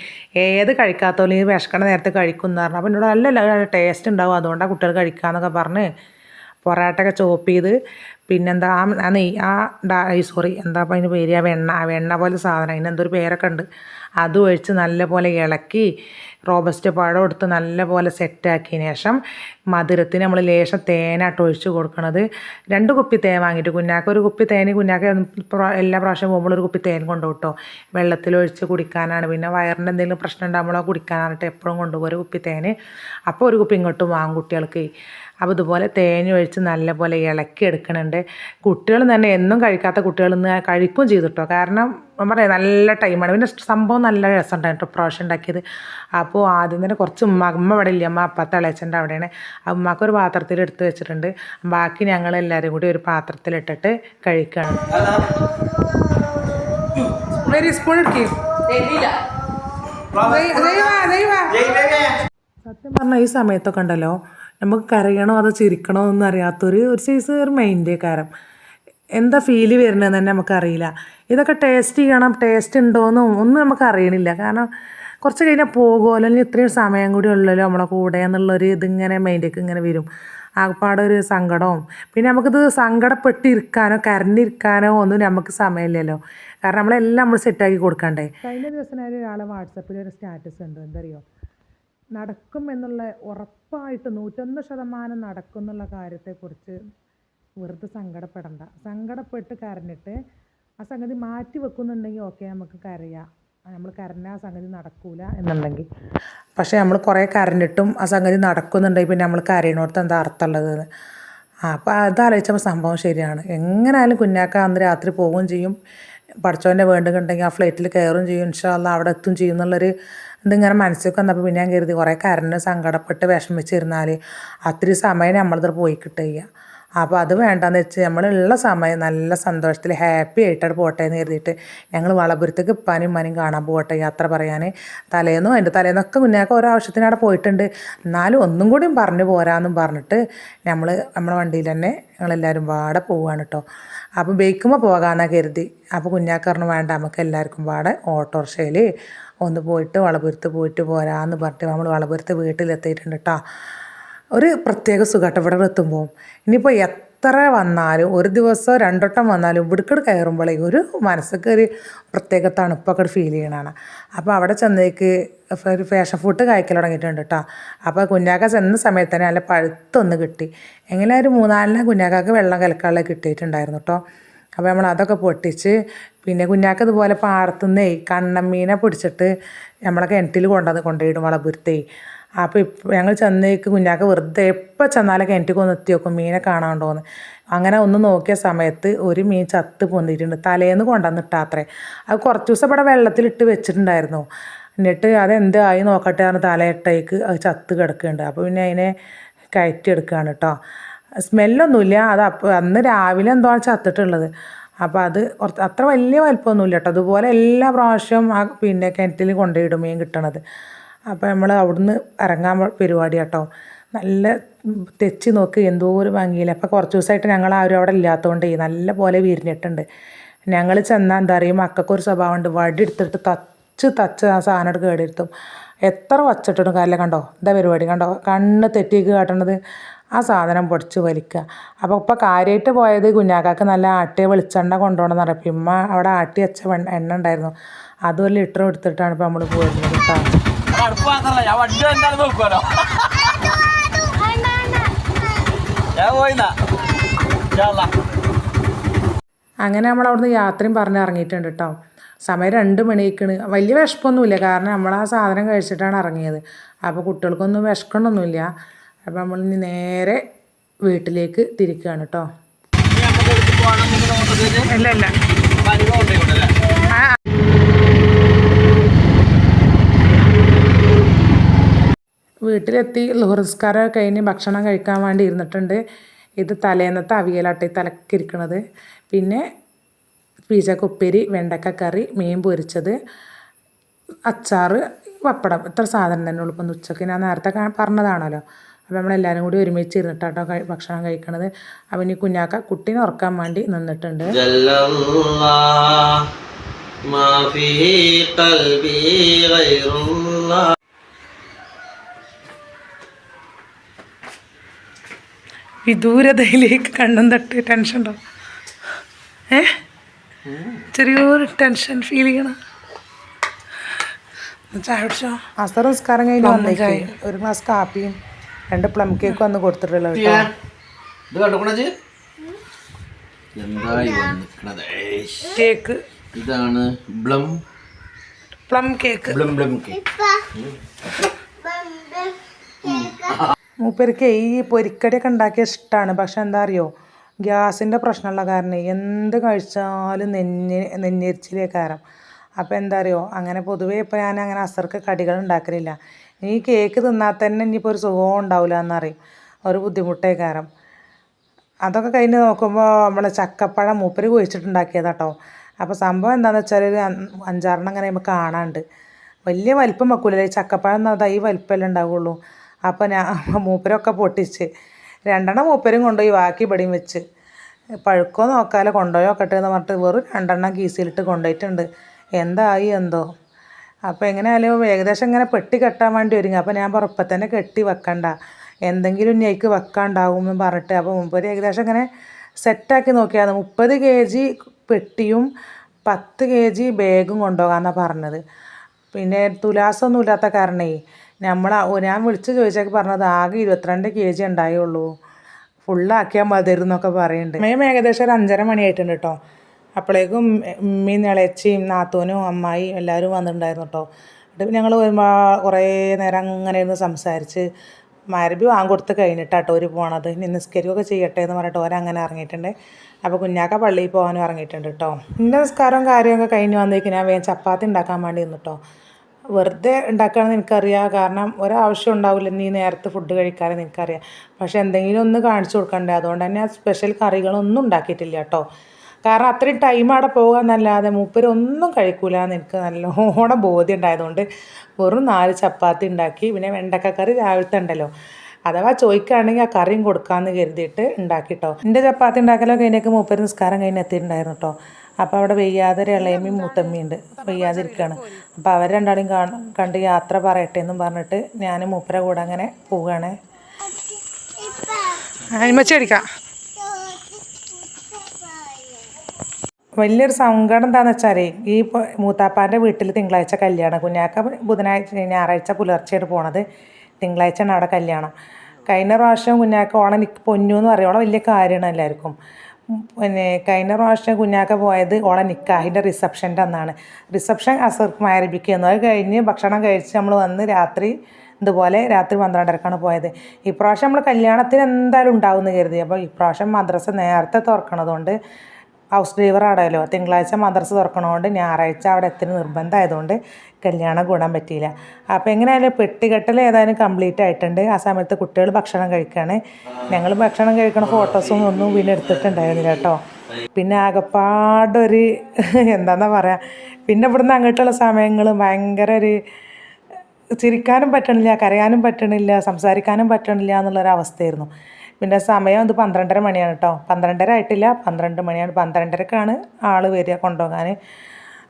ഏത് കഴിക്കാത്തോലും ഈ വിശക്കണ നേരത്തെ കഴിക്കും എന്ന് പറഞ്ഞു. അപ്പോൾ എന്നോട് നല്ല ടേസ്റ്റ് ഉണ്ടാവും. അതുകൊണ്ടാണ് കുട്ടികൾ കഴിക്കുക എന്നൊക്കെ പറഞ്ഞ് പൊറാട്ടൊക്കെ ചോപ്പ് ചെയ്ത് പിന്നെന്താ ആ ആ ആ ഡാ സോറി എന്താ അതിന് പേര്? ആ വെണ്ണ ആ വെണ്ണ പോലെ സാധനം അതിന് എന്തൊരു പേരൊക്കെ ഉണ്ട് അത് ഒഴിച്ച് നല്ലപോലെ ഇളക്കി റോബസ്റ്റ് പഴം എടുത്ത് നല്ലപോലെ സെറ്റാക്കിയതിന് ശേഷം മധുരത്തിന് നമ്മൾ ലേശം തേനായിട്ട് ഒഴിച്ച് കൊടുക്കണത്. രണ്ട് കുപ്പി തേൻ വാങ്ങിയിട്ട് കുഞ്ഞാക്ക ഒരു കുപ്പി തേന് കുഞ്ഞാക്ക എല്ലാ പ്രാവശ്യം പോകുമ്പോൾ ഒരു കുപ്പി തേൻ വെള്ളത്തിൽ വെള്ളത്തിലൊഴിച്ച് കുടിക്കാനാണ്. പിന്നെ വയറിന്റെ എന്തെങ്കിലും പ്രശ്നം ഉണ്ടാകുമ്പോഴോ കുടിക്കാനായിട്ട് എപ്പോഴും കൊണ്ടുപോകും ഒരു കുപ്പി തേന് അപ്പോൾ ഒരു കുപ്പി ഇങ്ങോട്ടും വാങ്ങും കുട്ടികൾക്ക് അപ്പോൾ ഇതുപോലെ തേൻ ഒഴിച്ച് നല്ലപോലെ ഇളക്കി എടുക്കണുണ്ട്. കുട്ടികൾ തന്നെ എന്നും കഴിക്കാത്ത കുട്ടികൾ ഇന്ന് കഴിക്കുകയും ചെയ്തു കേട്ടോ കാരണം ഞാൻ പറയാം നല്ല ടൈമാണ് പിന്നെ സംഭവം നല്ല രസമുണ്ടായിരുന്നു കേട്ടോ പ്രാവശ്യം ഉണ്ടാക്കിയത്. അപ്പോൾ ആദ്യം തന്നെ കുറച്ച് ഉമ്മ അമ്മ ഇവിടെ ഇല്ല. അമ്മ അപ്പത്തെ ഇളയച്ചന്റെ അവിടെയാണ്. ആ ഉമ്മക്ക് ഒരു പാത്രത്തിൽ എടുത്ത് വെച്ചിട്ടുണ്ട്. ബാക്കി ഞങ്ങൾ എല്ലാവരും കൂടി ഒരു പാത്രത്തിലിട്ടിട്ട് കഴിക്കുകയാണ്. സ്പൂൺ എടുക്കും. സത്യം പറഞ്ഞാൽ ഈ സമയത്തൊക്കെ ഉണ്ടല്ലോ നമുക്ക് കരയണോ അതോ ചിരിക്കണോ എന്നൊന്നും അറിയാത്തൊരു ഒരു സൈസ് ഒരു മൈൻഡ് കാരം. എന്താ ഫീൽ വരുന്നതെന്ന് തന്നെ നമുക്കറിയില്ല. ഇതൊക്കെ ടേസ്റ്റ് ചെയ്യണം ടേസ്റ്റ് ഉണ്ടോയെന്നും ഒന്നും നമുക്ക് അറിയണില്ല കാരണം കുറച്ച് കഴിഞ്ഞാൽ പോകുമല്ലോ അല്ലെങ്കിൽ ഇത്രയും സമയം കൂടി ഉള്ളല്ലോ നമ്മളെ കൂടെ എന്നുള്ളൊരു ഇതിങ്ങനെ മൈൻഡേക്ക് ഇങ്ങനെ വരും. ആകപ്പാടെ ഒരു സങ്കടവും. പിന്നെ നമുക്കിത് സങ്കടപ്പെട്ടിരിക്കാനോ കരഞ്ഞിരിക്കാനോ ഒന്നും നമുക്ക് സമയമില്ലല്ലോ. കാരണം നമ്മളെല്ലാം നമ്മൾ സെറ്റാക്കി കൊടുക്കണ്ടേ. കഴിഞ്ഞ ദിവസം ഞാൻ ഒരാളെ വാട്സപ്പിൽ ഒരു സ്റ്റാറ്റസ് ഉണ്ട് എന്തറിയോ? നടക്കും എന്നുള്ള ഉറപ്പായിട്ട് നൂറ്റൊന്ന് ശതമാനം നടക്കും എന്നുള്ള കാര്യത്തെക്കുറിച്ച് വെറുതെ സങ്കടപ്പെടണ്ട. സങ്കടപ്പെട്ട് കരഞ്ഞിട്ട് ആ സംഗതി മാറ്റി വെക്കുന്നുണ്ടെങ്കിൽ ഓക്കെ നമുക്ക് കരയാം. നമ്മൾ കരഞ്ഞ ആ സംഗതി നടക്കൂല എന്നുണ്ടെങ്കിൽ. പക്ഷേ നമ്മൾ കുറേ കരഞ്ഞിട്ടും ആ സംഗതി നടക്കുന്നുണ്ടെങ്കിൽ പിന്നെ നമ്മൾ കരയണോടത്ത് എന്താ അർത്ഥമുള്ളത്? അപ്പോൾ അതാലോചിച്ചപ്പോൾ സംഭവം ശരിയാണ്. എങ്ങനെയായാലും കുഞ്ഞാക്ക അന്ന് രാത്രി പോവുകയും ചെയ്യും. പഠിച്ചവന്റെ വേണ്ടുന്നുണ്ടെങ്കിൽ ആ ഫ്ലൈറ്റിൽ കയറുകയും ചെയ്യും. ഇൻഷാല്ല അവിടെ എത്തും ചെയ്യും എന്നുള്ളൊരു ഇതിങ്ങനെ മനസ്സിലൊക്കെ വന്നപ്പോൾ പിന്നെ ഞാൻ കരുതി കുറേ കരണ്ട് സങ്കടപ്പെട്ട് വിഷമിച്ചിരുന്നാൽ അത്രയും സമയം നമ്മളിത് പോയി കിട്ടുക. അപ്പോൾ അത് വേണ്ടാന്ന് വെച്ച് നമ്മളുള്ള സമയം നല്ല സന്തോഷത്തിൽ ഹാപ്പി ആയിട്ടാണ് പോട്ടെ എന്ന് കരുതിയിട്ട് ഞങ്ങൾ വളപുരത്തേക്ക് ഇപ്പാനും ഉമ്മാനും കാണാൻ പോകട്ടെ യാത്ര പറയാൻ. തലേന്നും അതിന്റെ തലേന്നൊക്കെ കുഞ്ഞാക്ക ഓരോ ആവശ്യത്തിന് അവിടെ പോയിട്ടുണ്ട്. എന്നാലും ഒന്നും കൂടിയും പറഞ്ഞു പോരാന്നും പറഞ്ഞിട്ട് നമ്മൾ നമ്മുടെ വണ്ടിയിൽ തന്നെ ഞങ്ങളെല്ലാവരും പാടെ പോവുകയാണ് കേട്ടോ അപ്പോൾ ബൈക്കുമ്പോൾ പോകാമെന്നാണ് കരുതി. അപ്പോൾ കുഞ്ഞാക്കറിന് വേണ്ട നമുക്ക് എല്ലാവർക്കും പാടെ ഓട്ടോറിക്ഷയിൽ ഒന്ന് പോയിട്ട് വളപുരത്ത് പോയിട്ട് പോരാന്ന് പറഞ്ഞിട്ട് നമ്മൾ വളപുരത്ത് വീട്ടിലെത്തിയിട്ടുണ്ട് കേട്ടോ ഒരു പ്രത്യേക സുഖമായിട്ട് ഇവിടെ എത്തുമ്പോൾ. ഇനിയിപ്പോൾ എത്ര വന്നാലും ഒരു ദിവസം രണ്ടോട്ടം വന്നാലും ഇവിടുക്കട് കയറുമ്പോഴേ ഒരു മനസ്സൊക്കെ ഒരു പ്രത്യേക തണുപ്പൊക്കെ ഫീൽ ചെയ്യണതാണ് അപ്പോൾ അവിടെ ചെന്നേക്ക് ഒരു ഫാഷൻ ഫുഡ് കഴിക്കൽ തുടങ്ങിയിട്ടുണ്ട് കേട്ടോ അപ്പോൾ കുഞ്ഞാക്ക ചെന്ന സമയത്ത് തന്നെ നല്ല പഴുത്തൊന്ന് കിട്ടി. എങ്ങനെ ഒരു മൂന്നാലിന് കുഞ്ഞാക്കാക്ക് വെള്ളം കലക്കാനുള്ള കിട്ടിയിട്ടുണ്ടായിരുന്നു കേട്ടോ അപ്പോൾ നമ്മൾ അതൊക്കെ പൊട്ടിച്ച് പിന്നെ കുഞ്ഞാക്ക് ഇതുപോലെ പാടത്തുനിന്നേ കണ്ണമ്മീനെ പിടിച്ചിട്ട് നമ്മളെ കിണറ്റിൽ കൊണ്ടുവന്ന് കൊണ്ടുപോയിടും വളപുരത്തേ. അപ്പോൾ ഇപ്പം ഞങ്ങൾ ചെന്നേക്ക് കുഞ്ഞാക്ക് വെറുതെ എപ്പോൾ ചെന്നാലും കിണറ്റിൽ കൊന്ന് എത്തി നോക്കും മീനെ കാണാണ്ടോന്ന്. അങ്ങനെ ഒന്ന് നോക്കിയ സമയത്ത് ഒരു മീൻ ചത്ത് പൊന്നിട്ടുണ്ട്. തലേന്ന് കൊണ്ടുവന്നിട്ടാത്രേ അത് കുറച്ച് ദിവസം ഇവിടെ വെള്ളത്തിലിട്ട് വെച്ചിട്ടുണ്ടായിരുന്നു. എന്നിട്ട് അതെന്തായി നോക്കട്ടെ പറഞ്ഞ് തലയിട്ടേക്ക് അത് ചത്ത് കിടക്കുന്നുണ്ട്. അപ്പോൾ പിന്നെ അതിനെ കയറ്റി എടുക്കുകയാണ് കേട്ടോ. സ്മെല്ലൊന്നുമില്ല. അത് അപ്പോൾ അന്ന് രാവിലെ എന്തോ ചത്തിട്ടുള്ളത്. അപ്പോൾ അത് കുറച്ച് അത്ര വലിയ വലിപ്പമൊന്നുമില്ല കേട്ടോ അതുപോലെ എല്ലാ പ്രാവശ്യവും ആ പിന്നെ കിണറ്റിൽ കൊണ്ടുപോയിടും മീൻ കിട്ടണത്. അപ്പോൾ നമ്മൾ അവിടുന്ന് ഇറങ്ങാൻ പരിപാടി കേട്ടോ നല്ല തെച്ചി നോക്കി എന്തോ ഒരു ഭംഗിയില്ല. അപ്പോൾ കുറച്ച് ദിവസമായിട്ട് ഞങ്ങൾ ആരും അവിടെ ഇല്ലാത്തതുകൊണ്ട് നല്ല പോലെ വിരിഞ്ഞിട്ടുണ്ട്. ഞങ്ങൾ ചെന്നാൽ എന്താ പറയുക മക്കൾക്കൊരു സ്വഭാവമുണ്ട് വടി എടുത്തിട്ട് തച്ച് തച്ച് ആ സാധനം എടുത്ത് കേടിരുത്തും എത്ര വച്ചിട്ടിടും കാലം കണ്ടോ? എന്താ പരിപാടി? കണ്ടോ? കണ്ണ് തെറ്റിക്ക് കാട്ടണത്. ആ സാധനം പൊടിച്ച് വലിക്കുക. അപ്പോൾ ഇപ്പോൾ കാര്യമായിട്ട് പോയത് കുഞ്ഞാക്കാക്ക് നല്ല ആട്ടിയ വെളിച്ചെണ്ണ കൊണ്ടുപോകണമെന്ന് പറയും ഇമ്മ അവിടെ ആട്ടി വെച്ച എണ്ണ ഉണ്ടായിരുന്നു. അതും ഒരു ലിറ്റർ എടുത്തിട്ടാണ് ഇപ്പോൾ നമ്മൾ പോയിരുന്നത്. അങ്ങനെ നമ്മൾ അവിടുന്ന് യാത്രയും പറഞ്ഞ് ഇറങ്ങിയിട്ടുണ്ട് കേട്ടോ. സമയം രണ്ട് മണിക്കാണ് വലിയ വിശപ്പൊന്നുമില്ല. കാരണം നമ്മൾ ആ സാധനം കഴിച്ചിട്ടാണ് ഇറങ്ങിയത്. അപ്പോൾ കുട്ടികൾക്കൊന്നും വിശക്കണമൊന്നുമില്ല. അപ്പോൾ നമ്മൾ ഇനി നേരെ വീട്ടിലേക്ക് തിരിക്കുകയാണ് കേട്ടോ മരുന്ന് കൊണ്ടുപോയിക്കൊണ്ടല്ലേ വീട്ടിലെത്തി ലോറിസ്കാരം കഴിഞ്ഞ് ഭക്ഷണം കഴിക്കാൻ വേണ്ടി ഇരുന്നിട്ടുണ്ട്. ഇത് തലേന്നത്തെ അവിയലാട്ടി തലക്കിരിക്കണത്. പിന്നെ പീച്ചക്ക ഉപ്പേരി വെണ്ടക്ക കറി മീൻ പൊരിച്ചത് അച്ചാറ് പപ്പടം ഇത്ര സാധനം തന്നെ ഉള്ളൂ ഇപ്പം ഉച്ചയ്ക്ക്. ഞാൻ നേരത്തെ പറഞ്ഞതാണല്ലോ. അപ്പം നമ്മളെല്ലാവരും കൂടി ഒരുമിച്ച് ഇരുന്നിട്ടാട്ടോ ഭക്ഷണം കഴിക്കണത്. അപ്പം ഇനി കുഞ്ഞാക്ക കുട്ടീനെ ഉറക്കാൻ വേണ്ടി നിന്നിട്ടുണ്ട്. വിദൂരതയിലേക്ക് കണ്ണും തട്ട് ടെൻഷൻ ഉണ്ടോ? ഏ? ചെറിയൊരു ടെൻഷൻ ഫീൽ ചെയ്യണം. ചായ കുടിച്ചോ? അസർ ഒരു ഗ്ലാസ് കാപ്പിയും രണ്ട് പ്ലം കേക്ക് വന്ന് കൊടുത്തിട്ടുള്ള. കേക്ക് ഇതാണ് plum plum cake plum plum cake മൂപ്പർക്ക് ഈ പൊരിക്കടിയൊക്കെ ഉണ്ടാക്കിയ ഇഷ്ടമാണ് പക്ഷെ എന്താ അറിയോ? ഗ്യാസിന്റെ പ്രശ്നമുള്ള കാരണം എന്ത് കഴിച്ചാലും നെഞ്ഞി നെഞ്ഞെരിച്ചിലേ കാരണം അപ്പോൾ എന്താ അറിയോ? അങ്ങനെ പൊതുവേ ഇപ്പോൾ ഞാൻ അങ്ങനെ അസർക്ക് കടികൾ ഉണ്ടാക്കലില്ല. ഈ കേക്ക് തിന്നാൽ തന്നെ ഇനിയിപ്പോൾ ഒരു സുഖവും ഉണ്ടാവില്ല എന്നറിയും. ഒരു ബുദ്ധിമുട്ടേ കാരണം അതൊക്കെ കഴിഞ്ഞ് നോക്കുമ്പോൾ നമ്മൾ ചക്കപ്പഴം മൂപ്പര് കുഴിച്ചിട്ടുണ്ടാക്കിയതാട്ടോ. അപ്പോൾ സംഭവം എന്താണെന്ന് വെച്ചാൽ ഒരു അഞ്ചാറെണ്ണം അങ്ങനെ നമുക്ക് കാണാണ്ട്. വലിയ വലിപ്പം വെക്കൂലേ ചക്കപ്പഴം എന്ന് പറഞ്ഞാൽ ഈ വലിപ്പമല്ലേ ഉണ്ടാവുള്ളൂ. അപ്പോൾ ഞാൻ മൂപ്പരൊക്കെ പൊട്ടിച്ച് രണ്ടെണ്ണം മൂപ്പരും കൊണ്ടുപോയി ബാക്കി ഇവിടെയും വെച്ച്. പഴുക്കോ നോക്കാതെ കൊണ്ടുപോയി നോക്കട്ടെ എന്ന് പറഞ്ഞിട്ട് വെറും രണ്ടെണ്ണം കീസിലിട്ട് കൊണ്ടുപോയിട്ടുണ്ട്. എന്തായി എന്തോ? അപ്പോൾ എങ്ങനെയായാലും ഏകദേശം ഇങ്ങനെ പെട്ടി കെട്ടാൻ വേണ്ടി ഒരുങ്ങി. അപ്പോൾ ഞാൻ പറഞ്ഞു തന്നെ കെട്ടി വെക്കണ്ട. എന്തെങ്കിലും ഇനി അതിക്ക് വെക്കാണ്ടാവും എന്ന് പറഞ്ഞിട്ട്. അപ്പോൾ മുമ്പ് ഏകദേശം ഇങ്ങനെ സെറ്റാക്കി നോക്കിയാൽ മുപ്പത് കെ ജി പെട്ടിയും പത്ത് കെ ജി ബാഗും കൊണ്ടുപോകാമെന്നാണ് പറഞ്ഞത്. പിന്നെ തുലാസൊന്നും ഇല്ലാത്ത കാരണേ നമ്മൾ ഞാൻ വിളിച്ച് ചോദിച്ചൊക്കെ പറഞ്ഞത് ആകെ ഇരുപത്തിരണ്ട് കെ ജി ഉണ്ടായുള്ളൂ ഫുള്ളാക്കിയാൽ മതിരുന്നൊക്കെ പറയുന്നുണ്ട് മേം ഏകദേശം ഒരു അഞ്ചര മണിയായിട്ടുണ്ട് കേട്ടോ അപ്പോഴേക്കും ഉമ്മയും ഇളയച്ചിയും നാത്തൂനും അമ്മായി എല്ലാവരും വന്നിട്ടുണ്ടായിരുന്നു കേട്ടോ എന്നിട്ട് ഞങ്ങൾ വരുമ്പോൾ കുറേ നേരം അങ്ങനെ ഇരുന്ന് സംസാരിച്ച് മരബി വാങ്ങിക്കൊടുത്ത് കഴിഞ്ഞിട്ടാട്ടോ ഒരു പോണത്. ഇനി നിസ്കരിക്കുകയൊക്കെ ചെയ്യട്ടെ എന്ന് പറഞ്ഞിട്ട് അങ്ങനെ ഇറങ്ങിയിട്ടുണ്ട്. അപ്പോൾ കുഞ്ഞാക്ക പള്ളിയിൽ പോകാനും ഇറങ്ങിയിട്ടുണ്ട് കേട്ടോ എന്റെ നിസ്കാരവും കാര്യമൊക്കെ കഴിഞ്ഞ് വന്നേക്ക് ഞാൻ വേഗം ചപ്പാത്തി ഉണ്ടാക്കാൻ വേണ്ടി നിന്നിട്ടോ വെറുതെ ഉണ്ടാക്കുകയാണെന്ന് എനിക്കറിയാം. കാരണം ഒരാവശ്യം ഉണ്ടാവില്ല. നീ നേരത്തെ ഫുഡ് കഴിക്കാതെ എനിക്കറിയാം. പക്ഷെ എന്തെങ്കിലും ഒന്ന് കാണിച്ചു കൊടുക്കണ്ടേ? അതുകൊണ്ട് തന്നെ സ്പെഷ്യൽ കറികളൊന്നും ഉണ്ടാക്കിയിട്ടില്ല കേട്ടോ കാരണം അത്രയും ടൈം അവിടെ പോകാന്നല്ലാതെ മൂപ്പരൊന്നും കഴിക്കൂല എന്ന് എനിക്ക് നല്ലോണം ബോധ്യം ഉണ്ടായതുകൊണ്ട് വെറും നാല് ചപ്പാത്തി ഉണ്ടാക്കി പിന്നെ വെണ്ടക്കക്കറി രാവിലത്തെ ഉണ്ടല്ലോ. അഥവാ ചോദിക്കുകയാണെങ്കിൽ ആ കറിയും കൊടുക്കാമെന്ന് കരുതിയിട്ട് ഉണ്ടാക്കിട്ടോ. എന്റെ ചപ്പാത്തി ഉണ്ടാക്കലൊക്കെ കഴിഞ്ഞേക്ക് മൂപ്പര് നിസ്കാരം കഴിഞ്ഞ് എത്തിയിട്ടുണ്ടായിരുന്നു കേട്ടോ അപ്പോൾ അവിടെ വെയ്യാതെ ഇളയമ്മയും മൂത്തമ്മയുണ്ട് വെയ്യാതിരിക്കുകയാണ് അപ്പോൾ അവർ രണ്ടാളും കാണ കണ്ട് യാത്ര പറയട്ടെ എന്നും പറഞ്ഞിട്ട് ഞാൻ മൂപ്പരെ കൂടെ അങ്ങനെ പോവുകയാണ് ഇപ്പൊ വലിയൊരു സങ്കടം എന്താണെന്ന് വെച്ചാൽ ഈ മൂത്താപ്പാന്റെ വീട്ടിൽ തിങ്കളാഴ്ച കല്യാണം കുഞ്ഞാക്ക ബുധനാഴ്ച ഞായറാഴ്ച പുലർച്ചെയാണ് പോണത്. തിങ്കളാഴ്ചയാണ് അവിടെ കല്യാണം. കഴിഞ്ഞ പ്രാവശ്യം കുഞ്ഞാക്ക ഓണം നിക്ക് പൊന്നു എന്ന് പറയും. ഓളെ വലിയ കാര്യമാണ് എല്ലാവർക്കും. പിന്നെ കഴിഞ്ഞ പ്രാവശ്യം കുഞ്ഞാക്ക പോയത് ഓളെ നിക്കാഹിന്റെ റിസപ്ഷന്റെ അന്നാണ്. റിസപ്ഷൻ അസർക്ക് മാരബിക്കുന്നു അത് കഴിഞ്ഞ് ഭക്ഷണം കഴിച്ച് നമ്മൾ വന്ന് രാത്രി ഇതുപോലെ രാത്രി പന്ത്രണ്ടരക്കാണ് പോയത്. ഇപ്രാവശ്യം നമ്മൾ കല്യാണത്തിന് എന്തായാലും ഉണ്ടാവും എന്ന് കരുതി. അപ്പോൾ ഇപ്രാവശ്യം മദ്രസ നേരത്തെ തുറക്കണതുകൊണ്ട് ഹൗസ് ഡ്രൈവർ ആണല്ലോ തിങ്കളാഴ്ച മദ്രസ തുറക്കണതുകൊണ്ട് ഞായറാഴ്ച അവിടെ എത്തിന് നിർബന്ധമായതുകൊണ്ട് കല്യാണം കൂടാൻ പറ്റിയില്ല. അപ്പോൾ എങ്ങനെയായാലും പെട്ടികെട്ടൽ ഏതായാലും കംപ്ലീറ്റ് ആയിട്ടുണ്ട്. ആ സമയത്ത് കുട്ടികൾ ഭക്ഷണം കഴിക്കുകയാണ് ഞങ്ങൾ ഭക്ഷണം കഴിക്കണ ഫോട്ടോസും ഒന്നും പിന്നെ എടുത്തിട്ടുണ്ടായിരുന്നില്ല കേട്ടോ. പിന്നെ ആകെപ്പാടൊരു എന്താണെന്നാ പറയുക പിന്നെ ഇവിടുന്ന് അങ്ങോട്ടുള്ള സമയങ്ങൾ ഭയങ്കര ഒരു ചിരിക്കാനും പറ്റണില്ല കരയാനും പറ്റണില്ല സംസാരിക്കാനും പറ്റണില്ല എന്നുള്ളൊരവസ്ഥയായിരുന്നു. പിന്നെ സമയം ഇത് പന്ത്രണ്ടര മണിയാണ് കേട്ടോ പന്ത്രണ്ടര ആയിട്ടില്ല പന്ത്രണ്ട് മണിയാണ്. പന്ത്രണ്ടരക്കാണ് ആൾ വരിക കൊണ്ടുപോകാൻ.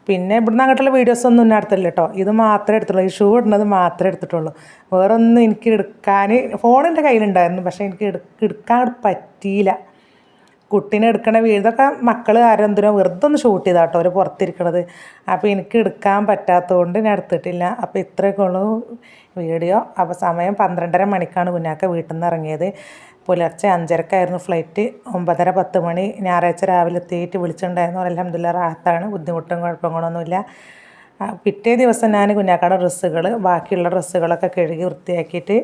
പിന്നെ ഇവിടുന്ന് അങ്ങോട്ടുള്ള വീഡിയോസ് ഒന്നും എന്നെ എടുത്തില്ല കേട്ടോ ഇത് മാത്രമേ എടുത്തുള്ളൂ. ഈ ഷൂ ഇടുന്നത് മാത്രമേ എടുത്തിട്ടുള്ളൂ. വേറൊന്നും എനിക്ക് എടുക്കാൻ ഫോണിന്റെ കയ്യിലുണ്ടായിരുന്നു. പക്ഷേ എനിക്ക് എടുക്കാൻ പറ്റിയില്ല. കുട്ടീനെ എടുക്കണ വീടൊക്കെ മക്കൾ ആരെന്തിനോ വെറുതെ ഒന്ന് ഷൂട്ട് ചെയ്താട്ടോ അവർ പുറത്തിരിക്കണത്. അപ്പോൾ എനിക്ക് എടുക്കാൻ പറ്റാത്തതുകൊണ്ട് ഞാൻ എടുത്തിട്ടില്ല. അപ്പോൾ ഇത്രയൊക്കെ ഉള്ളൂ വീഡിയോ. അപ്പോൾ സമയം പന്ത്രണ്ടര മണിക്കാണ് കുഞ്ഞാക്ക വീട്ടിൽ നിന്ന് ഇറങ്ങിയത്. പുലർച്ചെ അഞ്ചരക്കായിരുന്നു ഫ്ലൈറ്റ് ഒമ്പതര പത്ത് മണി ഞായറാഴ്ച രാവിലെ എത്തിയിട്ട് വിളിച്ചിട്ടുണ്ടായിരുന്നു. അലഹമ്മദില്ല റാഹത്താണ്. ബുദ്ധിമുട്ടും കുഴപ്പങ്ങളൊന്നുമില്ല. പിറ്റേ ദിവസം ഞാൻ കുഞ്ഞാക്കാടെ ഡ്രസ്സുകൾ ബാക്കിയുള്ള ഡ്രസ്സുകളൊക്കെ കഴുകി വൃത്തിയാക്കിയിട്ട്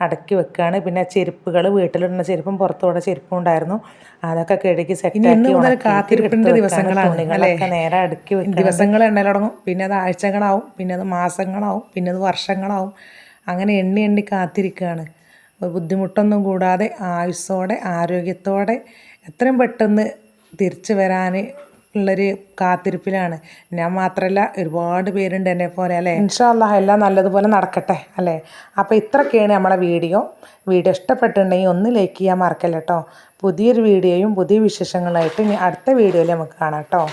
അടക്കി വെക്കുകയാണ് പിന്നെ ചെരുപ്പുകൾ വീട്ടിലിടുന്ന ചെരുപ്പും പുറത്തുകൂടെ ചെരുപ്പും ഉണ്ടായിരുന്നു. അതൊക്കെ കഴുകി സെറ്റാക്കി ദിവസങ്ങളാണ് അല്ലേ? നേരെ അടുക്കി വെക്കണം. ദിവസങ്ങൾ എണ്ണയിൽ തുടങ്ങും പിന്നെ അത് ആഴ്ചകളാവും. പിന്നെ അത് മാസങ്ങളാവും. പിന്നെ അത് വർഷങ്ങളാവും. അങ്ങനെ എണ്ണി എണ്ണി കാത്തിരിക്കുകയാണ് ഒരു ബുദ്ധിമുട്ടൊന്നും കൂടാതെ ആയുസ്സോടെ ആരോഗ്യത്തോടെ എത്രയും പെട്ടെന്ന് തിരിച്ചു വരാൻ ഉള്ളൊരു കാത്തിരിപ്പിലാണ്. ഞാൻ മാത്രമല്ല ഒരുപാട് പേരുണ്ട് എന്നെ പോലെ അല്ലേ? ഇൻഷാല്ല എല്ലാം നല്ലതുപോലെ നടക്കട്ടെ അല്ലേ? അപ്പോൾ ഇത്രയൊക്കെയാണ് നമ്മളെ വീഡിയോ. വീഡിയോ ഇഷ്ടപ്പെട്ടിട്ടുണ്ടെങ്കിൽ ഒന്ന് ലൈക്ക് ചെയ്യാൻ മറക്കല്ല പുതിയൊരു വീഡിയോയും പുതിയ വിശേഷങ്ങളായിട്ട് ഇനി അടുത്ത വീഡിയോയിൽ നമുക്ക് കാണാം കേട്ടോ.